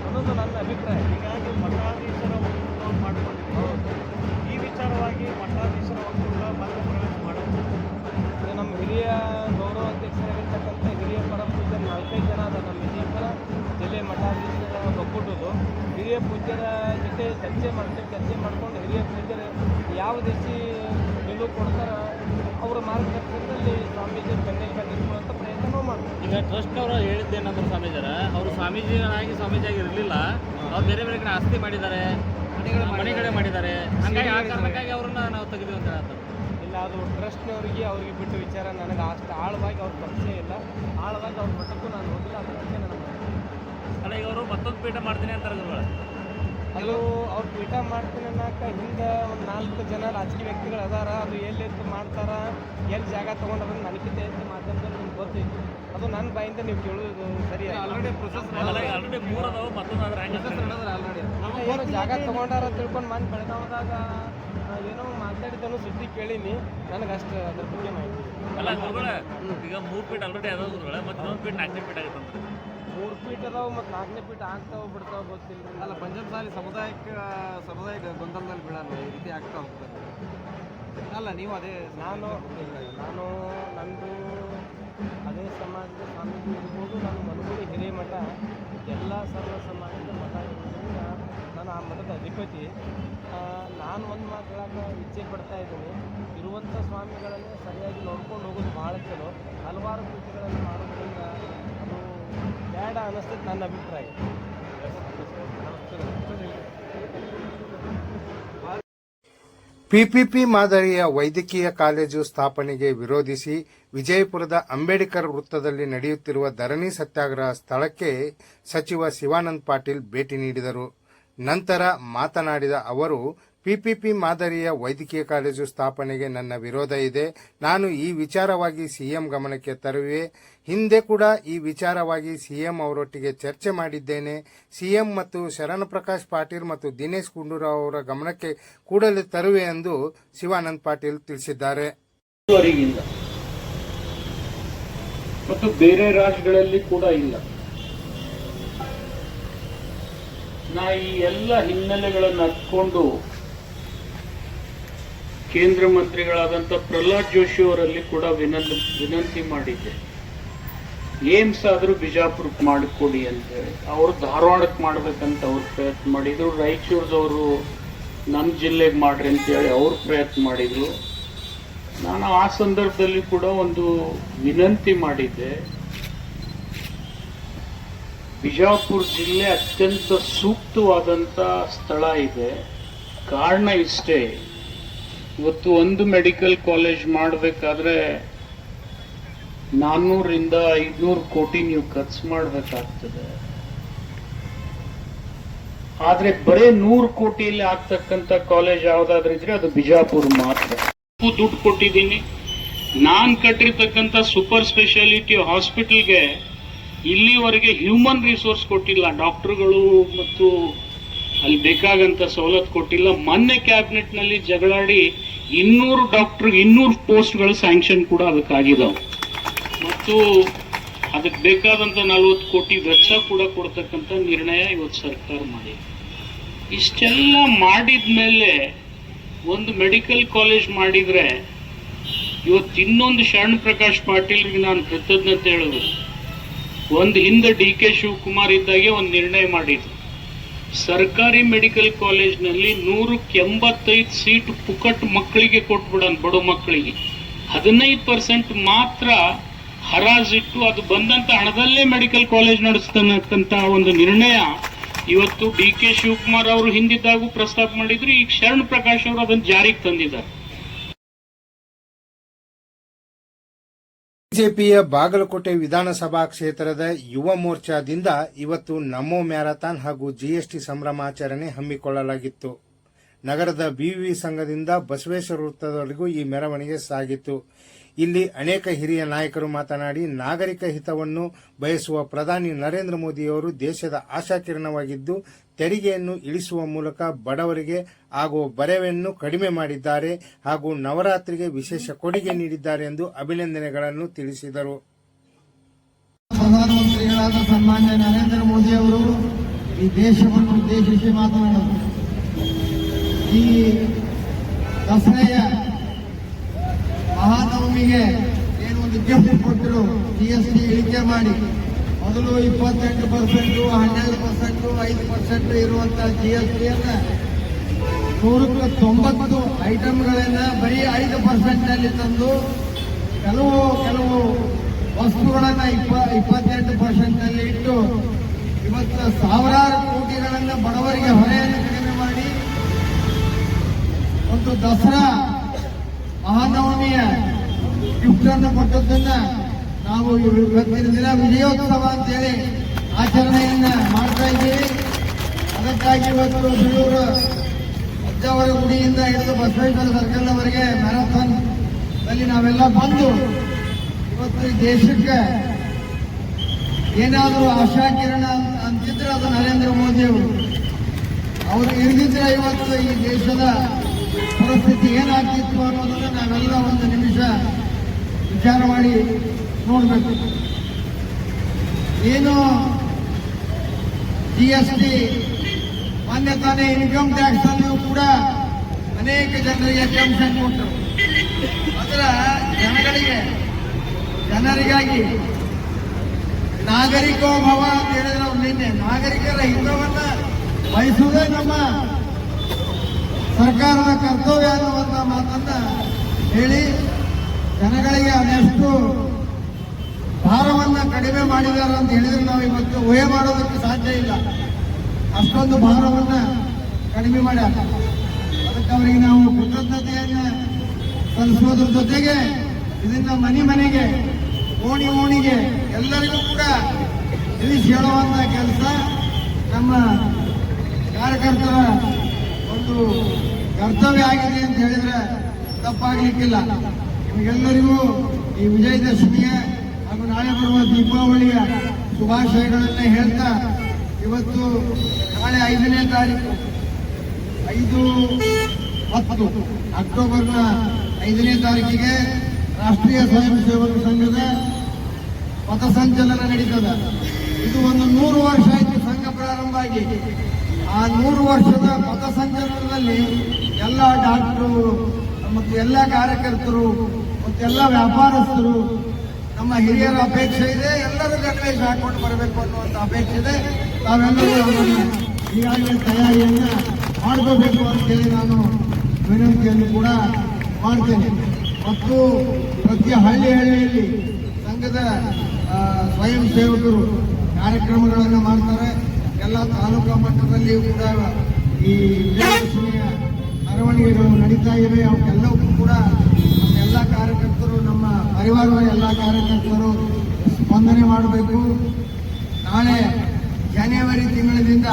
ಅನ್ನೋದು ನನ್ನ ಅಭಿಪ್ರಾಯ. ಹೀಗಾಗಿ ಮಠಾಧೀಶರ ಮಾಡ್ಕೊಂಡಿದ್ದೀವಿ. ಮಠಾಧೀಶರ ಕೂಡ ಮತ್ತೆ ಪ್ರವೇಶ ಮಾಡೋದು ಇದು ನಮ್ಮ ಹಿರಿಯ ಗೌರವ ಅಧ್ಯಕ್ಷರಾಗಿರ್ತಕ್ಕಂಥ ಹಿರಿಯ ಪರಪೂಜ್ಯರು ನಾಲ್ಕೈದು ಜನ ಅದ ನಮ್ಮ ವಿಜಯಪುರ ಜಿಲ್ಲೆ ಮಠಾಧೀಶರ ಒಕ್ಕೂಟದ್ದು ಹಿರಿಯ ಪೂಜ್ಯರ ಜೊತೆ ಚರ್ಚೆ ಮಾಡ್ತೀವಿ ಚರ್ಚೆ ಮಾಡ್ಕೊಂಡು ಹಿರಿಯ ಪೂಜ್ಯರು ಯಾವ ದೇಶಿ ನಿಲುವು ಕೊಡ್ತಾರ ಅವರ ಮಾರ್ಗದರ್ಶನದಲ್ಲಿ ಸ್ವಾಮೀಜಿ ನಿಂತ್ಕೊಳ್ಳುವಂಥ ಪ್ರಯತ್ನ ನಾವು ಮಾಡ್ತೀವಿ. ಈಗ ಟ್ರಸ್ಟ್ನವರು ಹೇಳಿದ್ದೇನಂದ್ರೆ ಸ್ವಾಮೀಜರ ಅವರು ಸ್ವಾಮೀಜಿಗಳಾಗಿ ಸ್ವಾಮೀಜಿಯಾಗಿ ಇರಲಿಲ್ಲ ಅವ್ರು ಬೇರೆ ಬೇರೆ ಕಡೆ ಆಸ್ತಿ ಮಾಡಿದ್ದಾರೆ. ಮನೆಗಳೇ ಮಾಡಿದ್ದಾರೆ. ಹಂಗಾಗಿ ಆ ಕಾರಣಕ್ಕಾಗಿ ಅವ್ರನ್ನ ನಾವು ತೆಗೆದು ಅಂತ ಹೇಳ್ತಾರೆ. ಇಲ್ಲ ಅದು ಟ್ರಸ್ಟ್ನವ್ರಿಗೆ ಅವ್ರಿಗೆ ಬಿಟ್ಟು ವಿಚಾರ ನನಗೆ ಅಷ್ಟು ಆಳವಾಗಿ ಅವ್ರ ಪರಿಚಯ ಇಲ್ಲ. ಆಳವಾಗಿ ಅವ್ರ ಮಟ್ಟಕ್ಕೂ ನಾನು ಹೋಗಿಲ್ಲ ಅದ್ರ ಬಗ್ಗೆ ನನಗೆ ಅಲ್ಲ ಈಗ ಅವರು ಮತ್ತೊಂದು ಪೀಠ ಮಾಡ್ತೀನಿ ಅಂತಾರೆ ಗುರುಗಳು ಅದು ಅವ್ರು ಪೀಠ ಮಾಡ್ತೀನಿ ಅನ್ನಕ ಹಿಂದೆ ಒಂದು ನಾಲ್ಕು ಜನ ರಾಜಕೀಯ ವ್ಯಕ್ತಿಗಳು ಅದಾರ. ಅದು ಎಲ್ಲಿ ಮಾಡ್ತಾರ ಎಲ್ಲಿ ಜಾಗ ತೊಗೊಂಡ್ರೆ ನನಗಿಂತ ಹೆಚ್ಚು ಮಾಧ್ಯಮದಲ್ಲಿ ನಿಮ್ಗೆ ಗೊತ್ತೈತಿ. ಅದು ನನ್ನ ಬಾಯಿಂದ ನೀವು ಕೇಳೋದು ಸರಿ ಆಲ್ರೆಡಿ ಪ್ರೊಸೆಸ್ ಆಲ್ರೆಡಿ ಮೂರು ಅದಾವ ಮತ್ತೊಂದು ಆಲ್ರೆಡಿ. ಏನು ಜಾಗ ತೊಗೊಂಡಾರ ತಿಳ್ಕೊಂಡು ಮನೆ ಬೆಳಗಾವದಾಗ ಏನೋ ಮಾತಾಡಿದ್ದನ್ನು ಸುದ್ದಿ ಕೇಳೀನಿ. ನನಗೆ ಅಷ್ಟು ಅದ್ರ ಬಗ್ಗೆ ಮಾಹಿತಿ ಅಲ್ಲ ಗುರುಗಳ ಈಗ ಮೂರು ಫೀಟ್ ಆಲ್ರೆಡಿ ಅದಾವ ಗುರುಗಳ ಮತ್ತೆ ಇನ್ನೊಂದು ಫೀಟ್ ನಾಲ್ಕನೇ ಫೀಟ್ ಆಗುತ್ತೆ ಮೂರು ಫೀಟ್ ಅದಾವ ಮತ್ತು ನಾಲ್ಕನೇ ಫೀಟ್ ಆಗ್ತಾವ ಬಿಡ್ತಾವ ಗೊತ್ತಿಲ್ಲ. ಅಲ್ಲ ಪಂಚಮಸಾಲಿ ಸಮುದಾಯಕ್ಕೆ ಸಮುದಾಯ ಗೊಂದಲದಲ್ಲಿ ಬೀಳಲ್ಲ ಈ ರೀತಿ ಆಗ್ತಾ ಹೋಗ್ತಾರೆ ಅಲ್ಲ ನೀವು ಅದೇ ನಾನು ನಾನು ನಂದು ಅದೇ ಸಮಾಜದ ಸ್ವಾಮೀಜಿ ಇರ್ಬೋದು ನಾನು ಹಿರಿಯ ಹಿರೇಮಠ ಎಲ್ಲ ಸರ್ವ ಸಮಾಜದ ಮಠ ಇರೋದ್ರಿಂದ ನಾನು ಆ ಮಠದ ಅಧಿಪತಿ. ನಾನು ಒಂದು ಮಾತು ಹೇಳಕ್ಕೆ ಇಚ್ಛೆ ಪಡ್ತಾ ಇದ್ದೀನಿ. ಇರುವಂಥ ಸ್ವಾಮಿಗಳನ್ನೇ ಸರಿಯಾಗಿ ನೋಡ್ಕೊಂಡು ಹೋಗೋದು ಭಾಳ ಚಲೋ. ಹಲವಾರು ಕೃತಿಗಳನ್ನು ಮಾಡೋದ್ರಿಂದ ಅದು ಬೇಡ ಅನ್ನಿಸ್ತದೆ ನನ್ನ ಅಭಿಪ್ರಾಯ. ಪಿಪಿಪಿ ಮಾದರಿಯ ವೈದ್ಯಕೀಯ ಕಾಲೇಜು ಸ್ಥಾಪನೆಗೆ ವಿರೋಧಿಸಿ ವಿಜಯಪುರದ ಅಂಬೇಡ್ಕರ್ ವೃತ್ತದಲ್ಲಿ ನಡೆಯುತ್ತಿರುವ ಧರಣಿ ಸತ್ಯಾಗ್ರಹ ಸ್ಥಳಕ್ಕೆ ಸಚಿವ ಶಿವಾನಂದ್ ಪಾಟೀಲ್ ಭೇಟಿ ನೀಡಿದರು. ನಂತರ ಮಾತನಾಡಿದ ಅವರು, ಪಿಪಿಪಿ ಮಾದರಿಯ ವೈದ್ಯಕೀಯ ಕಾಲೇಜು ಸ್ಥಾಪನೆಗೆ ನನ್ನ ವಿರೋಧ ಇದೆ. ನಾನು ಈ ವಿಚಾರವಾಗಿ ಸಿಎಂ ಗಮನಕ್ಕೆ ತರುವೆ. ಹಿಂದೆ ಕೂಡ ಈ ವಿಚಾರವಾಗಿ ಸಿಎಂ ಅವರೊಟ್ಟಿಗೆ ಚರ್ಚೆ ಮಾಡಿದ್ದೇನೆ. ಸಿಎಂ ಮತ್ತು ಶರಣಪ್ರಕಾಶ್ ಪಾಟೀಲ್ ಮತ್ತು ದಿನೇಶ್ ಗುಂಡೂರಾವ್ ಅವರ ಗಮನಕ್ಕೆ ಕೂಡಲೇ ತರುವೆ ಎಂದು ಶಿವಾನಂದ್ ಪಾಟೀಲ್ ತಿಳಿಸಿದ್ದಾರೆ. ಮತ್ತು ಬೇರೆ ರಾಜ್ಯಗಳಲ್ಲಿ ಕೂಡ ಇಲ್ಲ. ನಾ ಈ ಎಲ್ಲ ಹಿನ್ನೆಲೆಗಳನ್ನು ಹತ್ಕೊಂಡು ಕೇಂದ್ರ ಮಂತ್ರಿಗಳಾದಂಥ ಪ್ರಹ್ಲಾದ್ ಜೋಶಿ ಅವರಲ್ಲಿ ಕೂಡ ವಿನಂತಿ ವಿನಂತಿ ಮಾಡಿದ್ದೆ. ಏಮ್ಸ್ ಆದರೂ ಬಿಜಾಪುರಕ್ಕೆ ಮಾಡಿಕೊಡಿ ಅಂತೇಳಿ ಅವರು ಧಾರವಾಡಕ್ಕೆ ಮಾಡ್ಬೇಕಂತ ಅವ್ರು ಪ್ರಯತ್ನ ಮಾಡಿದ್ರು. ರಾಯಚೂರ್ದವರು ನಮ್ಮ ಜಿಲ್ಲೆಗೆ ಮಾಡ್ರಿ ಅಂತೇಳಿ ಅವ್ರು ಪ್ರಯತ್ನ ಮಾಡಿದ್ರು. ನಾನು ಆ ಸಂದರ್ಭದಲ್ಲಿ ಕೂಡ ಒಂದು ವಿನಂತಿ ಮಾಡಿದ್ದೆ. ಬಿಜಾಪುರ ಜಿಲ್ಲೆ ಅತ್ಯಂತ ಸೂಕ್ತವಾದಂಥ ಸ್ಥಳ ಇದೆ. ಕಾರಣ ಇಷ್ಟೇ. ಇವತ್ತು ಒಂದು ಮೆಡಿಕಲ್ ಕಾಲೇಜ್ ಮಾಡಬೇಕಾದ್ರೆ ನಾನ್ನೂರಿಂದ ಐದುನೂರು ಕೋಟಿ ನೀವು ಖರ್ಚು ಮಾಡಬೇಕಾಗ್ತದೆ. ಆದರೆ ಬರೇ ನೂರು ಕೋಟಿಯಲ್ಲಿ ಆಗ್ತಕ್ಕಂಥ ಕಾಲೇಜ್ ಯಾವುದಾದ್ರೂ ಇದ್ರೆ ಅದು ಬಿಜಾಪುರ ಮಾತ್ರ. ದುಡ್ಡು ಕೊಟ್ಟಿದ್ದೀನಿ. ನಾನು ಕಟ್ಟಿರ್ತಕ್ಕಂಥ ಸೂಪರ್ ಸ್ಪೆಷಾಲಿಟಿ ಹಾಸ್ಪಿಟಲ್ಗೆ ಇಲ್ಲಿವರೆಗೆ ಹ್ಯೂಮನ್ ರಿಸೋರ್ಸ್ ಕೊಟ್ಟಿಲ್ಲ. ಡಾಕ್ಟ್ರುಗಳು ಮತ್ತು ಅಲ್ಲಿ ಬೇಕಾಗಂತ ಸವಲತ್ತು ಕೊಟ್ಟಿಲ್ಲ. ಮೊನ್ನೆ ಕ್ಯಾಬಿನೆಟ್ನಲ್ಲಿ ಜಗಳಾಡಿ ಇನ್ನೂರು ಡಾಕ್ಟರ್, ಇನ್ನೂರು ಪೋಸ್ಟ್ಗಳು ಸ್ಯಾಂಕ್ಷನ್ ಕೂಡ ಅದಕ್ಕಾಗಿದ್ದಾವೆ ಮತ್ತು ಅದಕ್ಕೆ ಬೇಕಾದಂಥ ನಲವತ್ತು ಕೋಟಿ ವೆಚ್ಚ ಕೂಡ ಕೊಡ್ತಕ್ಕಂಥ ನಿರ್ಣಯ ಇವತ್ತು ಸರ್ಕಾರ ಮಾಡಿದೆ. ಇಷ್ಟೆಲ್ಲ ಮಾಡಿದ್ಮೇಲೆ ಒಂದು ಮೆಡಿಕಲ್ ಕಾಲೇಜ್ ಮಾಡಿದ್ರೆ ಇವತ್ತು ಇನ್ನೊಂದು ಶರಣ್ ಪ್ರಕಾಶ್ ಪಾಟೀಲ್ಗೆ ನಾನು ಕೃತಜ್ಞತೆ ಹೇಳೋದು. ಒಂದು ಹಿಂದೆ ಡಿ ಕೆ ಶಿವಕುಮಾರ್ ಇದ್ದಾಗೆ ಒಂದು ನಿರ್ಣಯ ಮಾಡಿದ್ರು. ಸರ್ಕಾರಿ ಮೆಡಿಕಲ್ ಕಾಲೇಜ್ನಲ್ಲಿ ನೂರಕ್ಕೆ ಎಂಬತ್ತೈದು ಸೀಟ್ ಪುಕಟ್ ಮಕ್ಕಳಿಗೆ ಕೊಟ್ಬಿಡೋಣ ಬಡ ಮಕ್ಕಳಿಗೆ. ಹದಿನೈದು ಪರ್ಸೆಂಟ್ ಮಾತ್ರ ಹರಾಜಿಟ್ಟು ಅದು ಬಂದಂತ ಹಣದಲ್ಲೇ ಮೆಡಿಕಲ್ ಕಾಲೇಜ್ ನಡೆಸ್ತಕ್ಕಂತ ಒಂದು ನಿರ್ಣಯ ಇವತ್ತು ಡಿ ಕೆ ಶಿವಕುಮಾರ್ ಅವರು ಹಿಂದಿದ್ದಾಗೂ ಪ್ರಸ್ತಾಪ ಮಾಡಿದ್ರು, ಈಗ ಶರಣ್ ಪ್ರಕಾಶ್ ಅವರು ಅದನ್ನು ಜಾರಿಗೆ ತಂದಿದ್ದಾರೆ. ಬಿಜೆಪಿಯ ಬಾಗಲಕೋಟೆ ವಿಧಾನಸಭಾ ಕ್ಷೇತ್ರದ ಯುವ ಮೋರ್ಚಾದಿಂದ ಇವತ್ತು ನಮೋ ಮ್ಯಾರಥಾನ್ ಹಾಗೂ ಜಿಎಸ್ಟಿ ಸಂಭ್ರಮಾಚರಣೆ ಹಮ್ಮಿಕೊಳ್ಳಲಾಗಿತ್ತು. ನಗರದ ಬಿವಿ ಸಂಘದಿಂದ ಬಸವೇಶ್ವರ ವೃತ್ತದವರೆಗೂ ಈ ಮೆರವಣಿಗೆ ಸಾಗಿತು ಇಲ್ಲಿ ಅನೇಕ ಹಿರಿಯ ನಾಯಕರು ಮಾತನಾಡಿ ನಾಗರಿಕ ಹಿತವನ್ನು ಬಯಸುವ ಪ್ರಧಾನಿ ನರೇಂದ್ರ ಮೋದಿಯವರು ದೇಶದ ಆಶಾಕಿರಣವಾಗಿದ್ದು ತೆರಿಗೆಯನ್ನು ಇಳಿಸುವ ಮೂಲಕ ಬಡವರಿಗೆ ಆಗುವ ಬರವನ್ನು ಕಡಿಮೆ ಮಾಡಿದ್ದಾರೆ ಹಾಗೂ ನವರಾತ್ರಿಗೆ ವಿಶೇಷ ಕೊಡುಗೆ ನೀಡಿದ್ದಾರೆ ಎಂದು ಅಭಿನಂದನೆಗಳನ್ನು ತಿಳಿಸಿದರು. ಪ್ರಧಾನಮಂತ್ರಿಗಳಾದ ಸನ್ಮಾನ್ಯ ನರೇಂದ್ರ ಮೋದಿ ಅವರು ಈ ದೇಶವನ್ನು ಉದ್ದೇಶಿಸಿ ಮಾತನಾಡೋದು ಈ ದಸರೆಯ ಮಹಾನವಮಿಗೆ ಏನು ಒಂದು ಗಿಫ್ಟ್ ಕೊಟ್ಟರು ಜಿ ಎಸ್ ಟಿ ಇಳಿಕೆ ಮಾಡಿ. ಮೊದಲು ಇಪ್ಪತ್ತೆಂಟು ಪರ್ಸೆಂಟು ಹನ್ನೆರಡು ಪರ್ಸೆಂಟು ಐದು ಪರ್ಸೆಂಟ್ ಇರುವಂತ ಜಿ ಎಸ್ ಟಿಯನ್ನ ನೂರಕ್ಕೆ ತೊಂಬತ್ತು ಐಟಮ್ಗಳನ್ನ ಬರೀ ಐದು ಪರ್ಸೆಂಟ್ನಲ್ಲಿ ತಂದು ಕೆಲವು ಕೆಲವು ವಸ್ತುಗಳನ್ನ ಇಪ್ಪ, ಇಪ್ಪತ್ತೆಂಟು ಪರ್ಸೆಂಟ್ನಲ್ಲಿ ಇಟ್ಟು ಇವತ್ತು ಸಾವಿರಾರು ಕೋಟಿಗಳನ್ನ ಬಡವರಿಗೆ ಹೊರೆಯನ್ನು ಕಡಿಮೆ ಮಾಡಿ ಒಂದು ದಸರಾ ಮಹಾನವಮಿಯ ಗಿಫ್ಟ್ ಅನ್ನು ಕೊಟ್ಟದ್ದನ್ನ ನಾವು ಇವತ್ತಿನ ದಿನ ವಿಜಯೋತ್ಸವ ಅಂತೇಳಿ ಆಚರಣೆಯನ್ನ ಮಾಡ್ತಾ ಇದ್ದೀವಿ. ಅದಕ್ಕಾಗಿ ಇವತ್ತು ಬೆಳೂರು ಅಜ್ಜವರ ಗುಡಿಯಿಂದ ಹಿಡಿದು ಬಸವೇಶ್ವರ ಸರ್ಕಲ್ನವರೆಗೆ ಮ್ಯಾರಥಾನ್ ಅಲ್ಲಿ ನಾವೆಲ್ಲ ಬಂದು ಇವತ್ತು ದೇಶಕ್ಕೆ ಏನಾದರೂ ಆಶಾ ಕಿರಣ ಅಂತಿದ್ರೆ ಅದು ನರೇಂದ್ರ ಮೋದಿ ಅವರು. ಅವರು ಇರದಿದ್ರೆ ಇವತ್ತು ಈ ದೇಶದ ಪರಿಸ್ಥಿತಿ ಏನಾಗ್ತಿತ್ತು ಅನ್ನೋದನ್ನ ನಾವೆಲ್ಲ ಒಂದು ನಿಮಿಷ ವಿಚಾರ ಮಾಡಿ ನೋಡಬೇಕು. ಏನು ಜಿ ಎಸ್ ಟಿ ಮೊನ್ನೆ ತಾನೇ ಇನ್ಕಮ್ ಟ್ಯಾಕ್ಸ್ ಅಲ್ಲಿಯೂ ಕೂಡ ಅನೇಕ ಜನರಿಗೆ ಎಕ್ಸಂಪ್ಷನ್ ಕೊಟ್ಟರು. ಅದರ ಜನಗಳಿಗೆ, ಜನರಿಗಾಗಿ ನಾಗರಿಕೋಭವ ಅಂತ ಹೇಳಿದ್ರೆ ಅವ್ರು ನಿನ್ನೆ ನಾಗರಿಕರ ಹಿತವನ್ನ ಬಯಸುವುದೇ ನಮ್ಮ ಸರ್ಕಾರದ ಕರ್ತವ್ಯ ಅನ್ನುವಂತ ಮಾತನ್ನ ಹೇಳಿ ಜನಗಳಿಗೆ ಅದೆಷ್ಟು ಭಾರವನ್ನ ಕಡಿಮೆ ಮಾಡಿದ್ದಾರೆ ಅಂತ ಹೇಳಿದ್ರೆ ನಾವು ಇವತ್ತು ಊಹೆ ಮಾಡೋದಕ್ಕೆ ಸಾಧ್ಯ ಇಲ್ಲ. ಅಷ್ಟೊಂದು ಭಾರವನ್ನ ಕಡಿಮೆ ಮಾಡ್ಯಾರ ಅದಕ್ಕೆ ಅವರಿಗೆ ನಾವು ಕೃತಜ್ಞತೆಯನ್ನ ಸಲ್ಲಿಸೋದ್ರ ಜೊತೆಗೆ ಇದನ್ನ ಮನೆ ಮನೆಗೆ, ಓಣಿ ಓಣಿಗೆ ಎಲ್ಲರಿಗೂ ಕೂಡ ತಿಳಿಸಿ ಹೇಳುವಂತ ಕೆಲಸ ನಮ್ಮ ಕಾರ್ಯಕರ್ತರ ಒಂದು ಕರ್ತವ್ಯ ಆಗಿದೆ ಅಂತ ಹೇಳಿದ್ರೆ ತಪ್ಪಾಗ್ಲಿಕ್ಕಿಲ್ಲ. ನಿಮಗೆಲ್ಲರಿಗೂ ಈ ವಿಜಯದಶಮಿಯ ಹಾಗೂ ನಾಳೆ ಬರುವ ದೀಪಾವಳಿಯ ಶುಭಾಶಯಗಳನ್ನ ಹೇಳ್ತಾ ಇವತ್ತು ನಾಳೆ ಐದನೇ ತಾರೀಕು, ಐದು ಹತ್ತು ಅಕ್ಟೋಬರ್ನ ಐದನೇ ತಾರೀಕಿಗೆ ರಾಷ್ಟ್ರೀಯ ಸ್ವಯಂ ಸೇವಕ ಸಂಘದ ಪಥಸಂಚಲನ ನಡೀತದೆ. ಇದು ಒಂದು ನೂರು ವರ್ಷ ಆಯ್ತು ಸಂಘ ಪ್ರಾರಂಭ ಆಗಿ. ಆ ನೂರು ವರ್ಷದ ಪಥಸಂಚಲನದಲ್ಲಿ ಎಲ್ಲ ಡಾಕ್ಟರು ಮತ್ತು ಎಲ್ಲ ಕಾರ್ಯಕರ್ತರು ಮತ್ತು ಎಲ್ಲ ವ್ಯಾಪಾರಸ್ಥರು, ನಮ್ಮ ಹಿರಿಯರ ಅಪೇಕ್ಷೆ ಇದೆ, ಎಲ್ಲರೂ ಗಣವೇಶ ಹಾಕೊಂಡು ಬರಬೇಕು ಅನ್ನುವಂಥ ಅಪೇಕ್ಷೆ ಇದೆ. ತಾವೆಲ್ಲರೂ ಅವರನ್ನು ಈಗಾಗಲೇ ತಯಾರಿಯನ್ನು ಮಾಡ್ಕೋಬೇಕು ಅಂತೇಳಿ ನಾನು ವಿನಂತಿಯನ್ನು ಕೂಡ ಮಾಡ್ತೇನೆ. ಮತ್ತು ಪ್ರತಿ ಹಳ್ಳಿ ಹಳ್ಳಿಯಲ್ಲಿ ಸಂಘದ ಸ್ವಯಂ ಸೇವಕರು ಕಾರ್ಯಕ್ರಮಗಳನ್ನು ಮಾಡ್ತಾರೆ. ಎಲ್ಲ ತಾಲೂಕಾ ಮಟ್ಟದಲ್ಲಿಯೂ ಕೂಡ ಈ ಮೆರವಣಿಗೆಗಳು ನಡೀತಾ ಇವೆ. ಅವಕ್ಕೆಲ್ಲವೂ ಕೂಡ ನಮ್ಮ ಎಲ್ಲ ಕಾರ್ಯಕರ್ತರು ನಮ್ಮ ಪರಿವಾರದ ಎಲ್ಲ ಕಾರ್ಯಕರ್ತರು ಸ್ಪಂದನೆ ಮಾಡಬೇಕು. ನಾಳೆ ಜನವರಿ ತಿಂಗಳಿನಿಂದ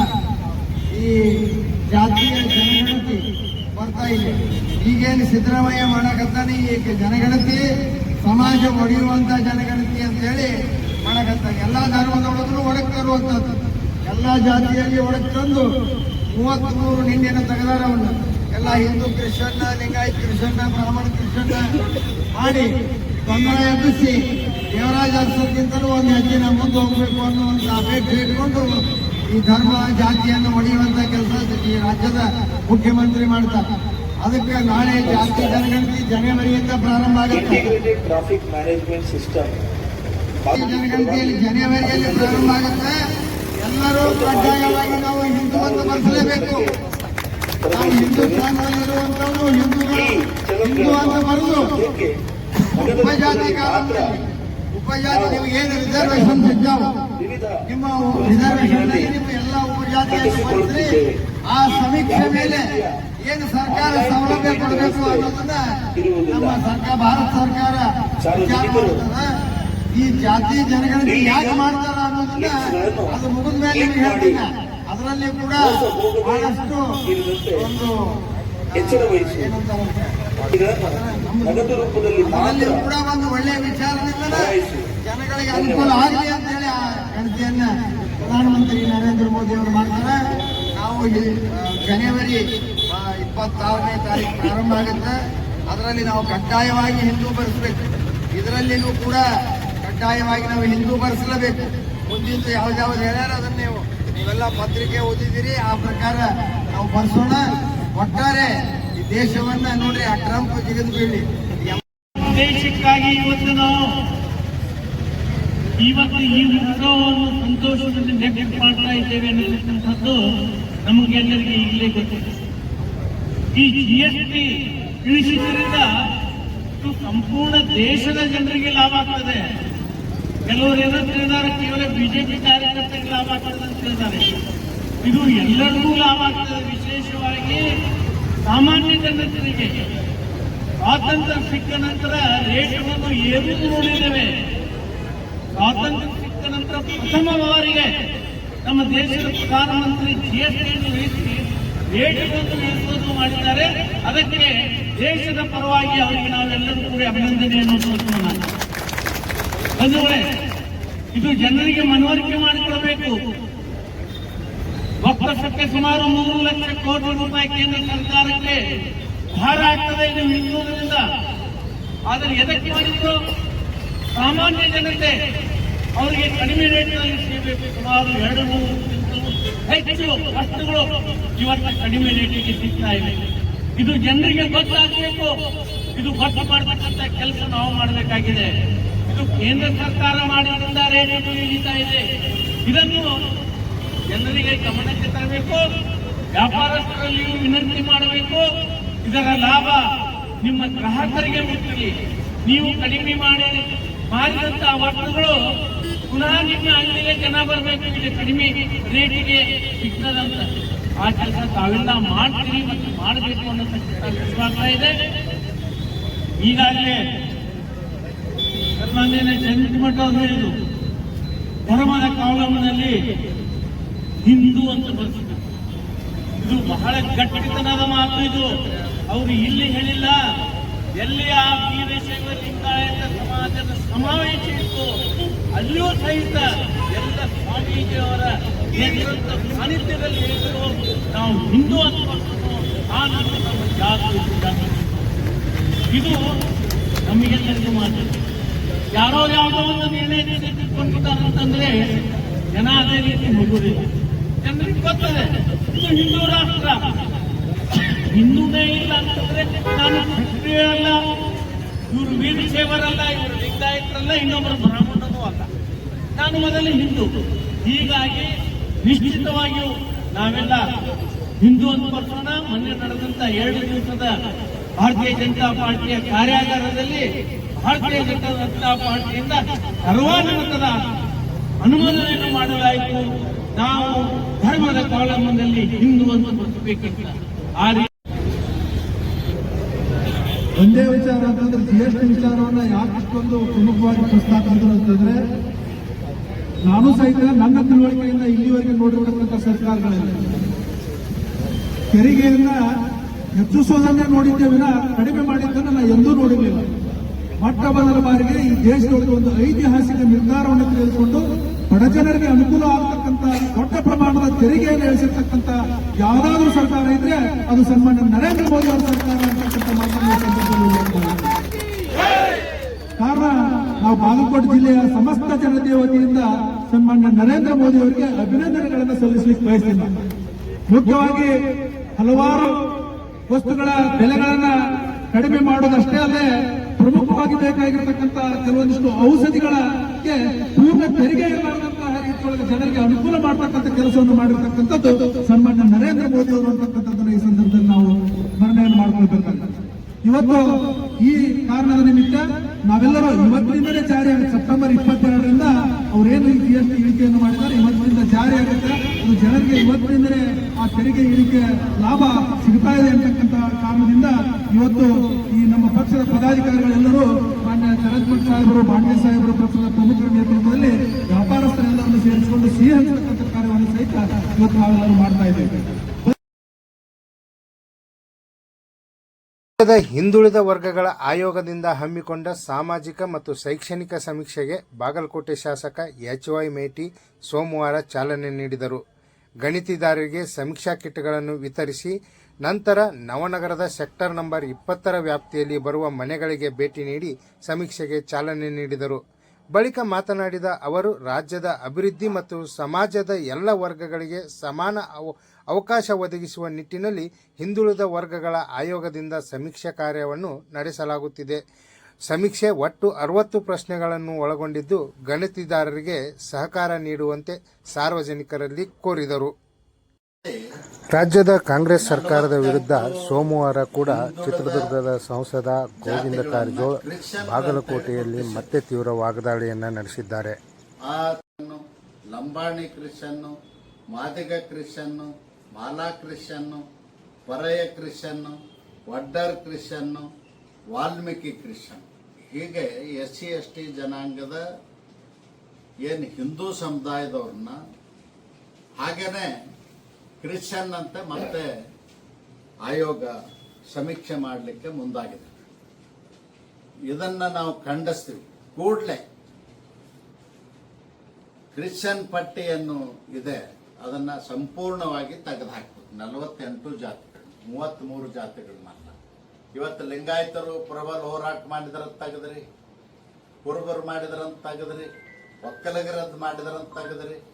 ಈ ಜಾತಿಯ ಜನಗಣತಿ ಬರ್ತಾ ಇದೆ. ಈಗೇನು ಸಿದ್ದರಾಮಯ್ಯ ಮಾಡಕತ್ತಾನೆ ಈ ಜನಗಣತಿ? ಸಮಾಜ ಒಡೆಯುವಂಥ ಜನಗಣತಿ ಅಂತೇಳಿ ಮಾಡಕತ್ತಾನೆ. ಎಲ್ಲ ಧರ್ಮದೊಳಗೂ ಒಳಗೆ ತರುವಂಥದ್ದು ಎಲ್ಲ ಜಾತಿಯಲ್ಲಿ ಒಳಗೆ ತಂದು ಮೂವತ್ತ್ಮೂರು ನಿನ್ನೆನ ತಗದಾರವನ್ನು ಎಲ್ಲ ಹಿಂದೂ ಕ್ರಿಶ್ಚಿಯನ್ನ ಲಿಂಗಾಯತ್ ಕ್ರಿಶ್ಚಿಯನ್ನ ಬ್ರಾಹ್ಮಣ ಕ್ರಿಶ್ಚಿಯನ್ನ ಮಾಡಿ ಗೊಂದಲ ಎಬ್ಬಿಸಿ ದೇವರಾಜ ಅರಸರಿಗಿಂತಲೂ ಒಂದು ಹೆಚ್ಚಿನ ಮುಂದೆ ಹೋಗಬೇಕು ಅನ್ನೋ ಒಂದು ಅಪೇಕ್ಷೆ ಇಟ್ಕೊಂಡು ಈ ಧರ್ಮ ಜಾತಿಯನ್ನು ಒಡೆಯುವಂತ ಕೆಲಸ ಈ ರಾಜ್ಯದ ಮುಖ್ಯಮಂತ್ರಿ ಮಾಡ್ತಾರೆ. ಅದಕ್ಕೆ ನಾಳೆ ಜಾತಿ ಜನಗಣತಿ ಜನವರಿಯಿಂದ ಪ್ರಾರಂಭ ಆಗುತ್ತೆ. ಟ್ರಾಫಿಕ್ ಮ್ಯಾನೇಜ್ಮೆಂಟ್ ಸಿಸ್ಟಮ್ ಜನಗಣತಿಯಲ್ಲಿ ಜನವರಿಯಲ್ಲಿ ಪ್ರಾರಂಭ ಆಗುತ್ತೆ. ಎಲ್ಲರೂ ಕಡ್ಡಾಯವಾಗಿ ನಾವು ಹಿಂದೂ ಅಂತ ಬರೆಸಲೇಬೇಕು ನಾವು ಹಿಂದೂ ಹಿಂದೂಗಳು ಹಿಂದೂ ಅಂತ ಬರೆದು ಇದಕ್ಕೆ ಉಪಜಾತಿ ನೀವು ಏನು ರಿಸರ್ವೇಶನ್ ವಿವಿಧ ನಿಮ್ಮ ರಿಸರ್ವೇಶನ್ ನಿಮ್ಮ ಎಲ್ಲ ಉಪಜಾತಿಯನ್ನು ಬರೆದ್ರಿ ಆ ಸಮೀಕ್ಷೆ ಮೇಲೆ ಏನು ಸರ್ಕಾರ ಸೌಲಭ್ಯ ಕೊಡಬೇಕು ಅನ್ನೋದನ್ನ ನಮ್ಮ ಸರ್ಕಾರ ಭಾರತ ಸರ್ಕಾರ ಈ ಜಾತಿ ಜನಗಣತಿ ಯಾಕೆ ಮಾಡ್ತಾರ ಅನ್ನೋದನ್ನ ಅದು ಮುಗಿದ ಮೇಲೆ ನಿಮ್ಗೆ ಹೇಳ್ತೀನಿ. ಅದರಲ್ಲಿ ಕೂಡ ಬಹಳಷ್ಟು ಒಂದು ಏನಂತಾರೆ ನಗದು ರೂಪದಲ್ಲಿ ಕೂಡ ಒಂದು ಒಳ್ಳೆಯ ವಿಚಾರದಿಂದ ಜನಗಳಿಗೆ ಅನುಕೂಲ ಆಗಲಿ ಅಂತ ಹೇಳಿ ಆ ಗಣತಿಯನ್ನ ಪ್ರಧಾನಮಂತ್ರಿ ನರೇಂದ್ರ ಮೋದಿ ಅವರು ಮಾಡ್ತಾರೆ. ನಾವು ಜನವರಿ ಇಪ್ಪತ್ತಾರನೇ ತಾರೀಕು ಪ್ರಾರಂಭ ಆಗುತ್ತೆ. ಅದರಲ್ಲಿ ನಾವು ಕಡ್ಡಾಯವಾಗಿ ಹಿಂದೂ ಬರೆಸಬೇಕು. ಇದರಲ್ಲಿನೂ ಕೂಡ ಕಡ್ಡಾಯವಾಗಿ ನಾವು ಹಿಂದೂ ಬರೆಸಲೇಬೇಕು. ಮುಂದಿನ ಯಾವ್ದಾವ್ದು ಹೇಳ್ಯಾರ ಅದನ್ನ ನೀವು ನೀವೆಲ್ಲ ಪತ್ರಿಕೆ ಓದಿದ್ದೀರಿ. ಆ ಪ್ರಕಾರ ನಾವು ಬರೆಸೋಣ. ಒಟ್ಟಾರೆ ದೇಶವನ್ನ ನೋಡ್ರಿ, ಆ ಟ್ರಂಪ್ ಜಿಗಿದು ಬೀಳಿ ದೇಶಕ್ಕಾಗಿ ಇವತ್ತು ನಾವು ಇವತ್ತು ಈ ಉತ್ಸವವನ್ನು ಸಂತೋಷದಲ್ಲಿ ನೆನಪು ಮಾಡ್ತಾ ಇದ್ದೇವೆ ಅನ್ನತಕ್ಕಂಥದ್ದು ನಮಗೆಲ್ಲರಿಗೆ ಈಗಲೇ ಗೊತ್ತಿದೆ. ಈ ಜಿ ಎಸ್ ಟಿ ಸಂಪೂರ್ಣ ದೇಶದ ಜನರಿಗೆ ಲಾಭ ಆಗ್ತದೆ. ಕೆಲವರು ಏನೋ ತಿಳಿದಾರೆ ಕೇವಲ ಬಿಜೆಪಿ ಕಾರ್ಯಕರ್ತರಿಗೆ ಲಾಭ ಆಗ್ತದೆ ಅಂತ ಹೇಳ್ತಾರೆ ಇದು ಎಲ್ಲರಿಗೂ ಲಾಭ ಆಗ್ತದೆ ವಿಶೇಷವಾಗಿ ಸಾಮಾನ್ಯ ಜನರಿಗೆ ಸ್ವಾತಂತ್ರ್ಯ ಸಿಕ್ಕ ನಂತರ ರೇಟ್ಗಳನ್ನು ಏನೂ ನೋಡಿದ್ದೇವೆ. ಸ್ವಾತಂತ್ರ್ಯ ಸಿಕ್ಕ ನಂತರ ಪ್ರಥಮ ಬಾರಿಗೆ ನಮ್ಮ ದೇಶದ ಪ್ರಧಾನಮಂತ್ರಿ ಜಿ ಎಸ್ ಟಿಯನ್ನು ಇಳಿಸಿ ರೇಟ್ಗಳನ್ನು ಇಳಿಸುವುದು ಮಾಡಿದ್ದಾರೆ. ಅದಕ್ಕೆ ದೇಶದ ಪರವಾಗಿ ಅವರಿಗೆ ನಾವೆಲ್ಲರೂ ಕೂಡ ಅಭಿನಂದನೆಯನ್ನು ತೋರಿಸೋಣ ಬಂಧುಗಳೇ, ಇದು ಜನರಿಗೆ ಮನವರಿಕೆ ಮಾಡಿಕೊಡಬೇಕು ಒಕ್ಕಸಕ್ಕೆ ಸುಮಾರು ಮೂರು ಲಕ್ಷ ಕೋಟಿ ರೂಪಾಯಿ ಕೇಂದ್ರ ಸರ್ಕಾರಕ್ಕೆ ಭಾರ ಆಗ್ತದೆ ಇದು ನಿಲ್ಲುವುದರಿಂದ ಆದರೆ ಎದಕ್ಕೆ ಮಾಡಿದ್ರು? ಸಾಮಾನ್ಯ ಜನತೆ ಅವರಿಗೆ ಕಡಿಮೆ ರೇಟ್ನಲ್ಲಿ ಸಿಗಬೇಕು. ಸುಮಾರು ಎರಡು, ಮೂರು ಹೆಚ್ಚು ವಸ್ತುಗಳು ಇವತ್ತು ಕಡಿಮೆ ರೇಟಿಗೆ ಸಿಗ್ತಾ ಇದೆ. ಇದು ಜನರಿಗೆ ಗೊತ್ತಾಗಬೇಕು. ಇದು ಗೊತ್ತು ಮಾಡಬೇಕಂತ ಕೆಲಸ ನಾವು ಮಾಡಬೇಕಾಗಿದೆ. ಇದು ಕೇಂದ್ರ ಸರ್ಕಾರ ಮಾಡಿದ್ರಿಂದ ರೇಟ್ ಇಳಿತಾ ಇದೆ. ಇದನ್ನು ಜನರಿಗೆ ಗಮನಕ್ಕೆ ತರಬೇಕು, ವ್ಯಾಪಾರಸ್ಥರಲ್ಲಿಯೂ ವಿನಂತಿ ಮಾಡಬೇಕು. ಇದರ ಲಾಭ ನಿಮ್ಮ ಗ್ರಾಹಕರಿಗೆ ಮುಟ್ಟಲಿ ನೀವು ಕಡಿಮೆ ಮಾಡಿ ಮಾರಿದಂತಹ ವಸ್ತುಗಳು ಪುನಃ ನಿಮ್ಮ ಅಂಗಡಿಗೆ ಜನ ಬರಬೇಕು. ಇಲ್ಲಿ ಕಡಿಮೆ ರೇಟಿಗೆ ಸಿಗ್ತದಂತ. ಆ ಕೆಲಸ ತಾವೆಲ್ಲ ಮಾಡ್ತೀರಿ ಮತ್ತು ಮಾಡಬೇಕು ಅನ್ನೋದಕ್ಕೆ ಇದೆ. ಈಗಾಗಲೇ ಜಗನ್ಮಠ ಅವರು ಹೇಳಿದ್ರು. ಧರ್ಮದ ಕಾಲಂನಲ್ಲಿ ಹಿಂದೂ ಅಂತ ಬರ್ತಿದ್ರು ಇದು ಬಹಳ ಗಟ್ಟಿತನದ ಮಾತು ಇದು. ಅವರು ಇಲ್ಲಿ ಹೇಳಿಲ್ಲ, ಎಲ್ಲಿ ಆ ವೀರಶೈವ ಲಿಂಗಾಯತ ಸಮಾಜದ ಸಮಾವೇಶ ಇತ್ತು, ಅಲ್ಲಿಯೂ ಸಹಿತ ಎಲ್ಲ ಸ್ವಾಮೀಜಿಯವರ ನೇತೃತ್ವ ಸಾನ್ನಿಧ್ಯದಲ್ಲಿ ಹೇಳಿದ್ರು, ನಾವು ಹಿಂದೂ ಅಂತ ಬರ್ತಿದ್ರು ಆ ನಂತರ ನಮ್ಮ ಜಾತಿ ಇದು ನಮಗೆ ನಮಗೆಲ್ಲರಿಗೂ ಮಾತು. ಯಾರೋ ಯಾವುದೋ ಒಂದು ನಿರ್ಣಯ ತೆಗೆದುಕೊಂಡಿದ್ದಾರೆ ಅಂತಂದ್ರೆ ಜನ ಅದೇ ರೀತಿ ಹೋಗುದಿಲ್ಲ ಜನರಿಗೆ ಗೊತ್ತದೆ? ಇದು ಹಿಂದೂ ರಾಷ್ಟ್ರ. ಹಿಂದೂನೇ ಇಲ್ಲ ಅಂತಂದ್ರೆ ನಾನು ಕ್ಷತ್ರಿಯ ಅಲ್ಲ. ಇವರು ವೀರಶೈವರಲ್ಲ, ಇವರು ಲಿಂಗಾಯತರಲ್ಲ ಇನ್ನೊಬ್ಬರು ಬ್ರಾಹ್ಮಣನೂ ಅಲ್ಲ. ನಾನು ಮೊದಲು ಹಿಂದೂ. ಹೀಗಾಗಿ ನಿಶ್ಚಿತವಾಗಿಯೂ ನಾವೆಲ್ಲ ಹಿಂದೂ ಅಂತ ಬರ್ತೋಣ ಮೊನ್ನೆ ನಡೆದಂತ ಎರಡು ದಿವಸದ ಭಾರತೀಯ ಜನತಾ ಪಾರ್ಟಿಯ ಕಾರ್ಯಾಗಾರದಲ್ಲಿ ಭಾರತೀಯ ಜನತಾ ಪಾರ್ಟಿಯಿಂದ ಸರ್ವಾನುಮತದ ಅನುಮೋದನೆಯನ್ನು ಮಾಡಲಾಯಿತು. ನಾವು ಧರ್ಮದ ಕಾಲಮನಲ್ಲಿ ಹಿಂದೂ ಅಂತ ಆ ಒಂದೇ ವಿಚಾರ ಅಂತಂದ್ರೆ ಜಿ ಎಸ್ ಟಿ ವಿಚಾರವನ್ನ ಯಾಕೆ ಅಷ್ಟೊಂದು ಪ್ರಮುಖವಾಗಿ ಪ್ರಸ್ತಾಪಿಸಿದ್ರು ಅಂತಂದ್ರೆ ನಾನು ಸಹಿತ ನನ್ನ ತಿಳುವಳಿಕೆಯಿಂದ ಇಲ್ಲಿವರೆಗೆ ನೋಡಿರ್ತಕ್ಕಂಥ ಸರ್ಕಾರಗಳಲ್ಲಿ ತೆರಿಗೆಯನ್ನ ಹೆಚ್ಚಿಸೋದನ್ನೇ ನೋಡಿದ್ದೇ ವಿನ ಕಡಿಮೆ ಮಾಡಿದ್ದನ್ನು ನಾನು ಎಂದೂ ನೋಡಿರಲಿಲ್ಲ. ಮೊಟ್ಟ ಮೊದಲ ಬಾರಿಗೆ ಈ ದೇಶದೊಳಗೆ ಒಂದು ಐತಿಹಾಸಿಕ ನಿರ್ಧಾರವನ್ನು ತೆಗೆದುಕೊಂಡು ಬಡಜನರಿಗೆ ಅನುಕೂಲ ಆಗತಕ್ಕಂತ ದೊಡ್ಡ ಪ್ರಮಾಣದ ತೆರಿಗೆಯನ್ನು ಇಳಿಸಿರ್ತಕ್ಕಂಥ ಯಾವುದಾದ್ರೂ ಸರ್ಕಾರ ಇದ್ರೆ ಅದು ಸನ್ಮಾನ್ಯ ನರೇಂದ್ರ ಮೋದಿ ಅವರ ಸರ್ಕಾರ ಅಂತಕ್ಕಂಥ ಕಾರಣ, ನಾವು ಬಾಗಲಕೋಟೆ ಜಿಲ್ಲೆಯ ಸಮಸ್ತ ಜನತೆಯ ವತಿಯಿಂದ ಸನ್ಮಾನ್ಯ ನರೇಂದ್ರ ಮೋದಿ ಅವರಿಗೆ ಅಭಿನಂದನೆಗಳನ್ನು ಸಲ್ಲಿಸಲಿಕ್ಕೆ ಬಯಸ್ತೀನಿ. ಮುಖ್ಯವಾಗಿ ಹಲವಾರು ವಸ್ತುಗಳ ಬೆಲೆಗಳನ್ನ ಕಡಿಮೆ ಮಾಡೋದಷ್ಟೇ ಅಲ್ಲದೆ ಪ್ರಮುಖವಾಗಿ ಬೇಕಾಗಿರತಕ್ಕಂತ ಕೆಲವೊಂದಿಷ್ಟು ಔಷಧಿಗಳಿಗೆ ಪೂರ್ಣ ತೆರಿಗೆ ಇರಲಾರ್ದಂತಹ ಜನರಿಗೆ ಅನುಕೂಲ ಮಾಡತಕ್ಕಂಥ ಕೆಲಸವನ್ನು ಮಾಡಿರ್ತಕ್ಕಂಥದ್ದು ಸನ್ಮಾನ್ಯ ನರೇಂದ್ರ ಮೋದಿ ಅವರು ಅಂತಕ್ಕಂಥದ್ದನ್ನು ಈ ಸಂದರ್ಭದಲ್ಲಿ ನಾವು ಸ್ಮರಣೆಯನ್ನು ಮಾಡ್ಕೊಳ್ಬೇಕಾಗ್ತದೆ ಇವತ್ತು ಈ ಕಾರಣದ ನಿಮಿತ್ತ ನಾವೆಲ್ಲರೂ ಇವತ್ತಿನಿಂದಲೇ ಜಾರಿ ಆಗುತ್ತೆ ಸೆಪ್ಟೆಂಬರ್ ಇಪ್ಪತ್ತೆರಡರಿಂದ ಅವರೇನು ಈ ಜಿ ಎಸ್ ಟಿ ಇಳಿಕೆಯನ್ನು ಮಾಡಿದ್ದಾರೆ, ಇವತ್ತಿನಿಂದ ಜಾರಿ ಆಗುತ್ತೆ. ಅದು ಜನರಿಗೆ ಇವತ್ತಿನಿಂದಲೇ ಆ ತೆರಿಗೆ ಇಳಿಕೆ ಲಾಭ ಸಿಗ್ತಾ ಇದೆ ಅಂತಕ್ಕಂಥ ಕಾರಣದಿಂದ ಇವತ್ತು ಈ ನಮ್ಮ ಪಕ್ಷದ ಪದಾಧಿಕಾರಿಗಳೆಲ್ಲರೂ ಮಾನ್ಯ ಶರತ್ ಸಾಹೇಬರು ಬಾಂಡೆ ಸಾಹೇಬರು, ಪಕ್ಷದ ಪ್ರಮುಖರ ನೇತೃತ್ವದಲ್ಲಿ ವ್ಯಾಪಾರಸ್ಥರೆಲ್ಲರನ್ನು ಸೇರಿಸಿಕೊಂಡು ಸಿಹಿ ಕಾರ್ಯವನ್ನು ಸಹಿತ ಇವತ್ತು ನಾವೆಲ್ಲರೂ ಮಾಡ್ತಾ ಇದ್ದೇವೆ. ಹಿಂದುಳಿದ ವರ್ಗಗಳ ಆಯೋಗದಿಂದ ಹಮ್ಮಿಕೊಂಡ ಸಾಮಾಜಿಕ ಮತ್ತು ಶೈಕ್ಷಣಿಕ ಸಮೀಕ್ಷೆಗೆ ಬಾಗಲಕೋಟೆ ಶಾಸಕ ಎಚ್ ವೈ ಮೇಟಿ ಸೋಮವಾರ ಚಾಲನೆ ನೀಡಿದರು. ಗಣಿತಿದಾರರಿಗೆ ಸಮೀಕ್ಷಾ ಕಿಟ್ಗಳನ್ನು ವಿತರಿಸಿ ನಂತರ ನವನಗರದ ಸೆಕ್ಟರ್ ನಂಬರ್ ಇಪ್ಪತ್ತರ ವ್ಯಾಪ್ತಿಯಲ್ಲಿ ಬರುವ ಮನೆಗಳಿಗೆ ಭೇಟಿ ನೀಡಿ ಸಮೀಕ್ಷೆಗೆ ಚಾಲನೆ ನೀಡಿದರು. ಬಳಿಕ ಮಾತನಾಡಿದ ಅವರು, ರಾಜ್ಯದ ಅಭಿವೃದ್ಧಿ ಮತ್ತು ಸಮಾಜದ ಎಲ್ಲ ವರ್ಗಗಳಿಗೆ ಸಮಾನ ಅವ- ಅವಕಾಶ ಒದಗಿಸುವ ನಿಟ್ಟಿನಲ್ಲಿ ಹಿಂದುಳಿದ ವರ್ಗಗಳ ಆಯೋಗದಿಂದ ಸಮೀಕ್ಷೆ ಕಾರ್ಯವನ್ನು ನಡೆಸಲಾಗುತ್ತಿದೆ. ಸಮೀಕ್ಷೆ ಒಟ್ಟು ಅರವತ್ತು ಪ್ರಶ್ನೆಗಳನ್ನು ಒಳಗೊಂಡಿದ್ದು ಗಣತಿದಾರರಿಗೆ ಸಹಕಾರ ನೀಡುವಂತೆ ಸಾರ್ವಜನಿಕರಲ್ಲಿ ಕೋರಿದರು. ರಾಜ್ಯದ ಕಾಂಗ್ರೆಸ್ ಸರ್ಕಾರದ ವಿರುದ್ಧ ಸೋಮವಾರ ಕೂಡ ಚಿತ್ರದುರ್ಗದ ಸಂಸದ ಗೋವಿಂದ ಕಾರಜೋಳ ಬಾಗಲಕೋಟೆಯಲ್ಲಿ ಮತ್ತೆ ತೀವ್ರ ವಾಗ್ದಾಳಿಯನ್ನ ನಡೆಸಿದ್ದಾರೆ. Lambani Christian Madiga Christian Mala Christian Paraya Christian Vaddar Christian Valmiki Christian ಹೀಗೆ ಎಸ್ ಸಿ ಎಸ್ ಟಿ ಜನಾಂಗದ ಏನು ಹಿಂದೂ ಸಮುದಾಯದವ್ರನ್ನ ಹಾಗೇನೆ ಕ್ರಿಶ್ಚನ್ ಅಂತ ಮತ್ತೆ ಆಯೋಗ ಸಮೀಕ್ಷೆ ಮಾಡಲಿಕ್ಕೆ ಮುಂದಾಗಿದೆ. ಇದನ್ನ ನಾವು ಖಂಡಿಸ್ತೀವಿ. ಕೂಡಲೇ ಕ್ರಿಶ್ಚಿಯನ್ ಪಟ್ಟಿಯನ್ನು ಇದೆ, ಅದನ್ನ ಸಂಪೂರ್ಣವಾಗಿ ತೆಗೆದುಹಾಕ್ಬೇಕು. ನಲವತ್ತೆಂಟು ಜಾತಿಗಳು, ಮೂವತ್ತ್ಮೂರು ಮಾತ್ರ. ಇವತ್ತು ಲಿಂಗಾಯತರು ಪ್ರಬಲ ಹೋರಾಟ ಮಾಡಿದ್ರಂತ ತೆಗೆದ್ರಿ. ಕುರುಬರು ಮಾಡಿದ್ರಂತ ತೆಗೆದ್ರಿ. ಒಕ್ಕಲಿಗರದ್ದು ಮಾಡಿದ್ರಂತ ತೆಗೆದ್ರಿ.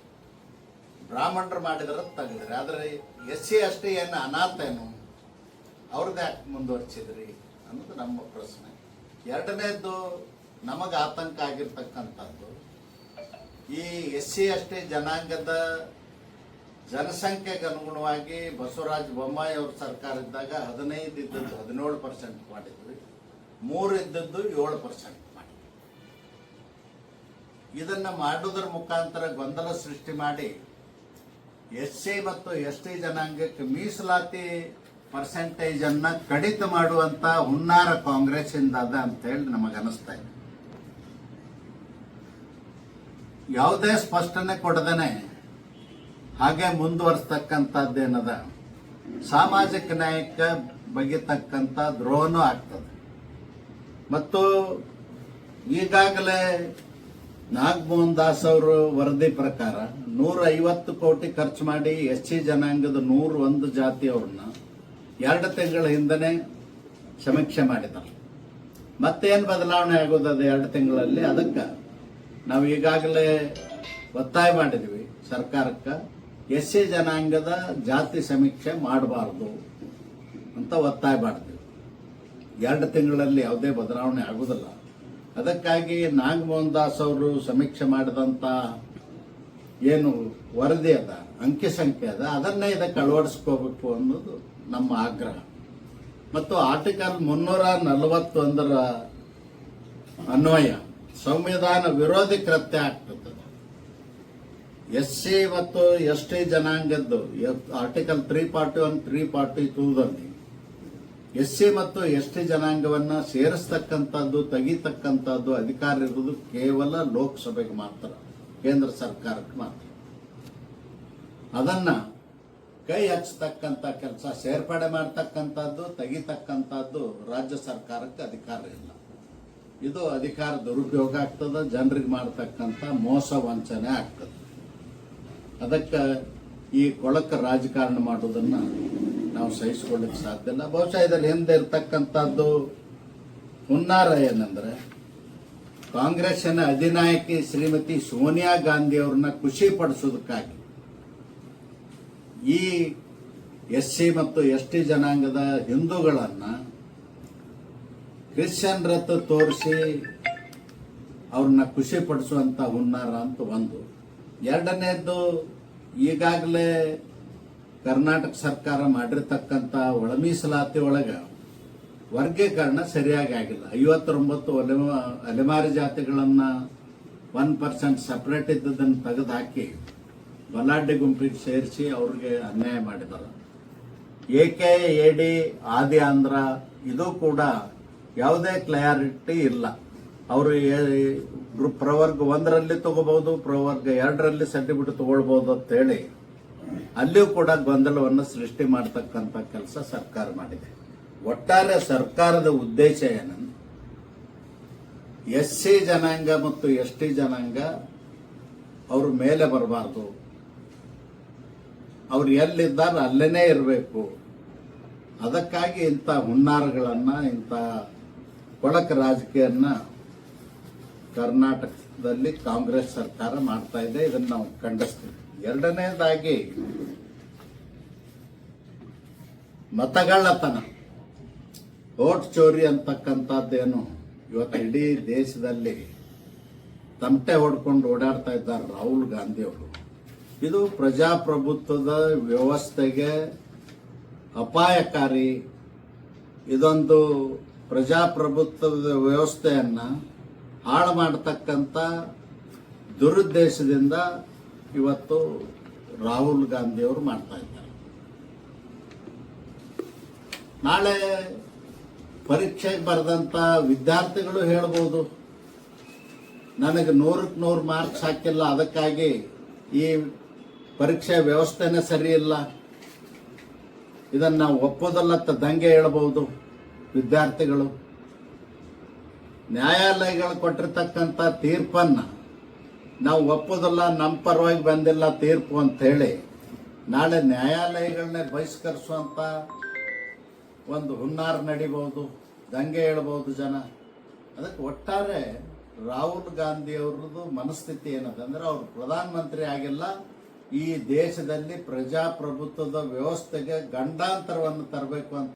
ಬ್ರಾಹ್ಮಣರು ಮಾಡಿದ್ರೆ ತೆಗೆದ್ರಿ ಆದರೆ ಎಸ್ ಸಿ ಎಸ್ ಟಿ ಏನು? ಅವ್ರದ್ದು ಯಾಕೆ ಮುಂದುವರ್ಸಿದ್ರಿ ಅನ್ನೋದು ನಮ್ಮ ಪ್ರಶ್ನೆ. ಎರಡನೇದ್ದು ನಮಗೆ ಆತಂಕ ಆಗಿರ್ತಕ್ಕಂಥದ್ದು, ಈ ಎಸ್ ಸಿ ಎಸ್ ಟಿ ಜನಾಂಗದ ಜನಸಂಖ್ಯೆಗೆ ಅನುಗುಣವಾಗಿ ಬಸವರಾಜ ಬೊಮ್ಮಾಯಿ ಅವ್ರ ಸರ್ಕಾರ ಇದ್ದಾಗ ಹದಿನೈದು ಇದ್ದದ್ದು ಹದಿನೇಳು ಪರ್ಸೆಂಟ್ ಮಾಡಿದ್ರಿ ಮೂರು ಇದ್ದದ್ದು ಏಳು ಪರ್ಸೆಂಟ್ ಮಾಡಿದ್ರಿ ಇದನ್ನ ಮಾಡೋದ್ರ ಮುಖಾಂತರ ಗೊಂದಲ ಸೃಷ್ಟಿ ಮಾಡಿ ಎಸ್ ಸಿ ಮತ್ತು ಎಸ್ ಟಿ ಜನಾಂಗಕ್ಕೆ ಮೀಸಲಾತಿ ಪರ್ಸೆಂಟೇಜ್ ಅನ್ನ ಕಡಿತ ಮಾಡುವಂತ ಹುನ್ನಾರ ಕಾಂಗ್ರೆಸ್ ಇಂದ ಅದ ಅಂತ ಹೇಳಿ ನಮಗೆ ಅನಿಸ್ತಾ ಇದೆ. ಯಾವುದೇ ಸ್ಪಷ್ಟನೆ ಕೊಡದೇನೆ ಹಾಗೆ ಮುಂದುವರಿಸ್ತಕ್ಕಂಥದ್ದೇನದ? ಸಾಮಾಜಿಕ ನ್ಯಾಯಕ್ಕೆ ಬಗೆತಕ್ಕಂಥ ದ್ರೋಹನೂ ಆಗ್ತದೆ. ಮತ್ತು ಈಗಾಗಲೇ ನಾಗಮೋಹನ್ ದಾಸ್ ಅವರು ವರದಿ ಪ್ರಕಾರ ನೂರ ಐವತ್ತು ಕೋಟಿ ಖರ್ಚು ಮಾಡಿ ಎಸ್ ಸಿ ಜನಾಂಗದ ನೂರ ಒಂದು ಜಾತಿಯವ್ರನ್ನ ಎರಡು ತಿಂಗಳ ಹಿಂದೆ ಸಮೀಕ್ಷೆ ಮಾಡಿದ್ದಾರೆ. ಮತ್ತೇನು ಬದಲಾವಣೆ ಆಗೋದು ಅದು ಎರಡು ತಿಂಗಳಲ್ಲಿ? ಅದಕ್ಕೆ ನಾವು ಈಗಾಗಲೇ ಒತ್ತಾಯ ಮಾಡಿದ್ವಿ ಸರ್ಕಾರಕ್ಕೆ, ಎಸ್ ಸಿ ಜನಾಂಗದ ಜಾತಿ ಸಮೀಕ್ಷೆ ಮಾಡಬಾರ್ದು ಅಂತ ಒತ್ತಾಯ ಮಾಡಿದ್ವಿ. ಎರಡು ತಿಂಗಳಲ್ಲಿ ಯಾವುದೇ ಬದಲಾವಣೆ ಆಗುವುದಿಲ್ಲ ಅದಕ್ಕಾಗಿ ನಾಗಮೋಹನ್ ದಾಸ್ ಅವರು ಸಮೀಕ್ಷೆ ಮಾಡಿದಂಥ ಏನು ವರದಿ ಅದ, ಅಂಕಿ ಸಂಖ್ಯೆ ಅದ, ಅದನ್ನೇ ಇದಕ್ಕೆ ಅಳವಡಿಸ್ಕೋಬೇಕು ಅನ್ನೋದು ನಮ್ಮ ಆಗ್ರಹ. ಮತ್ತು ಆರ್ಟಿಕಲ್ ಮುನ್ನೂರ ನಲವತ್ತೊಂದರ ಅನ್ವಯ, ಸಂವಿಧಾನ ವಿರೋಧಿ ಕೃತ್ಯ ಆಗ್ತದೆ. ಎಸ್ ಸಿ ಮತ್ತು S T ಜನಾಂಗದ್ದು article three forty one, three forty ಟೂದಲ್ಲಿ S C ಮತ್ತು ಎಸ್ ಟಿ ಜನಾಂಗವನ್ನ ಸೇರಿಸ್ತಕ್ಕಂಥದ್ದು, ತೆಗಿತಕ್ಕಂಥದ್ದು ಅಧಿಕಾರ ಇರುವುದು ಕೇವಲ ಲೋಕಸಭೆಗೆ ಮಾತ್ರ, ಕೇಂದ್ರ ಸರ್ಕಾರಕ್ಕೆ ಮಾತ್ರ. ಅದನ್ನ ಕೈ ಹಚ್ಚತಕ್ಕಂಥ ಕೆಲಸ, ಸೇರ್ಪಡೆ ಮಾಡ್ತಕ್ಕಂಥದ್ದು, ತೆಗಿತಕ್ಕಂಥದ್ದು ರಾಜ್ಯ ಸರ್ಕಾರಕ್ಕೆ ಅಧಿಕಾರ ಇಲ್ಲ. ಇದು ಅಧಿಕಾರ ದುರುಪಯೋಗ ಆಗ್ತದೆ, ಜನರಿಗೆ ಮಾಡ್ತಕ್ಕಂಥ ಮೋಸ ವಂಚನೆ ಆಗ್ತದೆ. ಅದಕ್ಕೆ ಈ ಕೊಳಕ ರಾಜಕಾರಣ ಮಾಡೋದನ್ನ ನಾವು ಸಹಿಸಿಕೊಳ್ಳಿಕ್ಕೆ ಸಾಧ್ಯ ಇಲ್ಲ. ಬಹುಶಃ ಇದರಲ್ಲಿ ಹಿಂದೆ ಇರ್ತಕ್ಕಂಥದ್ದು ಹುನ್ನಾರ ಏನಂದ್ರೆ ಕಾಂಗ್ರೆಸ್ಸಿನ ಅಧಿನಾಯಕಿ ಶ್ರೀಮತಿ ಸೋನಿಯಾ ಗಾಂಧಿ ಅವ್ರನ್ನ ಖುಷಿ ಪಡಿಸೋದಕ್ಕಾಗಿ ಈ ಎಸ್ ಸಿ ಮತ್ತು ಎಸ್ ಟಿ ಜನಾಂಗದ ಹಿಂದೂಗಳನ್ನ ಕ್ರಿಶ್ಚಿಯನ್ ರಥ ತೋರಿಸಿ ಅವ್ರನ್ನ ಖುಷಿ ಪಡಿಸುವಂತ ಹುನ್ನಾರ ಅಂತ ಒಂದು. ಎರಡನೇದ್ದು ಈಗಾಗಲೇ ಕರ್ನಾಟಕ ಸರ್ಕಾರ ಮಾಡಿರ್ತಕ್ಕಂಥ ಒಳ ಮೀಸಲಾತಿ ಒಳಗ ವರ್ಗೀಕರಣ ಸರಿಯಾಗಿ ಆಗಿಲ್ಲ. ಐವತ್ತೊಂಬತ್ತು ಅಲೆಮ, ಅಲೆಮಾರಿ ಜಾತಿಗಳನ್ನ ಒನ್ ಪರ್ಸೆಂಟ್ ಸಪ್ರೇಟ್ ಇದ್ದದನ್ನು ತೆಗೆದುಹಾಕಿ ಬಲಾಢ್ಯ ಗುಂಪಿಗೆ ಸೇರಿಸಿ ಅವ್ರಿಗೆ ಅನ್ಯಾಯ ಮಾಡಿದ್ದಾರೆ ಎ ಡಿ, ಆದಿ ಆಂಧ್ರ ಇದು ಕೂಡ ಯಾವುದೇ ಕ್ಲಾರಿಟಿ ಇಲ್ಲ. ಅವರು ಪ್ರವರ್ಗ ಒಂದರಲ್ಲಿ ತಗೋಬಹುದು, ಪ್ರವರ್ಗ ಎರಡರಲ್ಲಿ ಸರ್ಟಿಫಿಕೇಟ್ ತಗೊಳ್ಬಹುದು ಅಂತ ಹೇಳಿ ಅಲ್ಲಿಯೂ ಕೂಡ ಗೊಂದಲವನ್ನು ಸೃಷ್ಟಿ ಮಾಡತಕ್ಕಂತ ಕೆಲಸ ಸರ್ಕಾರ ಮಾಡಿದೆ. ಒಟ್ಟಾರೆ ಸರ್ಕಾರದ ಉದ್ದೇಶ ಏನಂದ್ರೆ, ಎಸ್ ಸಿ ಜನಾಂಗ ಮತ್ತು ಎಸ್ ಟಿ ಜನಾಂಗ ಅವ್ರ ಮೇಲೆ ಬರಬಾರ್ದು. ಅವ್ರು ಎಲ್ಲಿದ್ದಾರೆ ಅಲ್ಲೇನೇ ಇರಬೇಕು. ಅದಕ್ಕಾಗಿ ಇಂಥ ಹುನ್ನಾರಗಳನ್ನು, ಇಂಥ ಕೊಳಕ ರಾಜಕೀಯನ್ನ ಕರ್ನಾಟಕದಲ್ಲಿ ಕಾಂಗ್ರೆಸ್ ಸರ್ಕಾರ ಮಾಡ್ತಾ ಇದೆ. ಇದನ್ನು ನಾವು ಖಂಡಿಸ್ತೀವಿ. ಎರಡನೇದಾಗಿ ಮತಗಳ್ಳತನ, ಓಟ್ ಚೋರಿ ಅಂತಕ್ಕಂಥದ್ದೇನು ಇವತ್ತು ಇಡೀ ದೇಶದಲ್ಲಿ ತಮಟೆ ಹೊಡ್ಕೊಂಡು ಓಡಾಡ್ತಾ ಇದ್ದಾರೆ ರಾಹುಲ್ ಗಾಂಧಿ ಅವರು. ಇದು ಪ್ರಜಾಪ್ರಭುತ್ವದ ವ್ಯವಸ್ಥೆಗೆ ಅಪಾಯಕಾರಿ. ಇದೊಂದು ಪ್ರಜಾಪ್ರಭುತ್ವದ ವ್ಯವಸ್ಥೆಯನ್ನು ಹಾಳು ಮಾಡತಕ್ಕಂಥ ದುರುದ್ದೇಶದಿಂದ ಇವತ್ತು ರಾಹುಲ್ ಗಾಂಧಿಯವರು ಮಾಡ್ತಾ ಇದ್ದಾರೆ. ನಾಳೆ ಪರೀಕ್ಷೆಗೆ ಬರೆದಂತ ವಿದ್ಯಾರ್ಥಿಗಳು ಹೇಳ್ಬೋದು. ನನಗೆ ನೂರಕ್ಕೆ ನೂರು ಮಾರ್ಕ್ಸ್ ಹಾಕಿಲ್ಲ, ಅದಕ್ಕಾಗಿ ಈ ಪರೀಕ್ಷೆ ವ್ಯವಸ್ಥೆನೇ ಸರಿ ಇಲ್ಲ. ಇದನ್ನ ನಾವು ಒಪ್ಪೋದಲ್ಲ ಅಂತ ದಂಗೆ ಹೇಳ್ಬೋದು ವಿದ್ಯಾರ್ಥಿಗಳು. ನ್ಯಾಯಾಲಯಗಳು ಕೊಟ್ಟಿರ್ತಕ್ಕಂಥ ತೀರ್ಪನ್ನ ನಾವು ಒಪ್ಪೋದಲ್ಲ ನಮ್ಮ ಪರವಾಗಿ ಬಂದಿಲ್ಲ, ತೀರ್ಪು ಅಂತ ಹೇಳಿ ನಾಳೆ ನ್ಯಾಯಾಲಯಗಳನ್ನೇ ಬಹಿಷ್ಕರಿಸುವಂಥ ಒಂದು ಹುನ್ನಾರ ನಡಿಬಹುದು ದಂಗೆ ಹೇಳ್ಬೋದು ಜನ. ಅದಕ್ಕೆ ಒಟ್ಟಾರೆ ರಾಹುಲ್ ಗಾಂಧಿ ಅವ್ರದ್ದು ಮನಸ್ಥಿತಿ ಏನದ ಅಂದ್ರೆ ಅವ್ರು ಪ್ರಧಾನಮಂತ್ರಿ ಆಗಿಲ್ಲ, ಈ ದೇಶದಲ್ಲಿ ಪ್ರಜಾಪ್ರಭುತ್ವದ ವ್ಯವಸ್ಥೆಗೆ ಗಂಡಾಂತರವನ್ನು ತರಬೇಕು ಅಂತ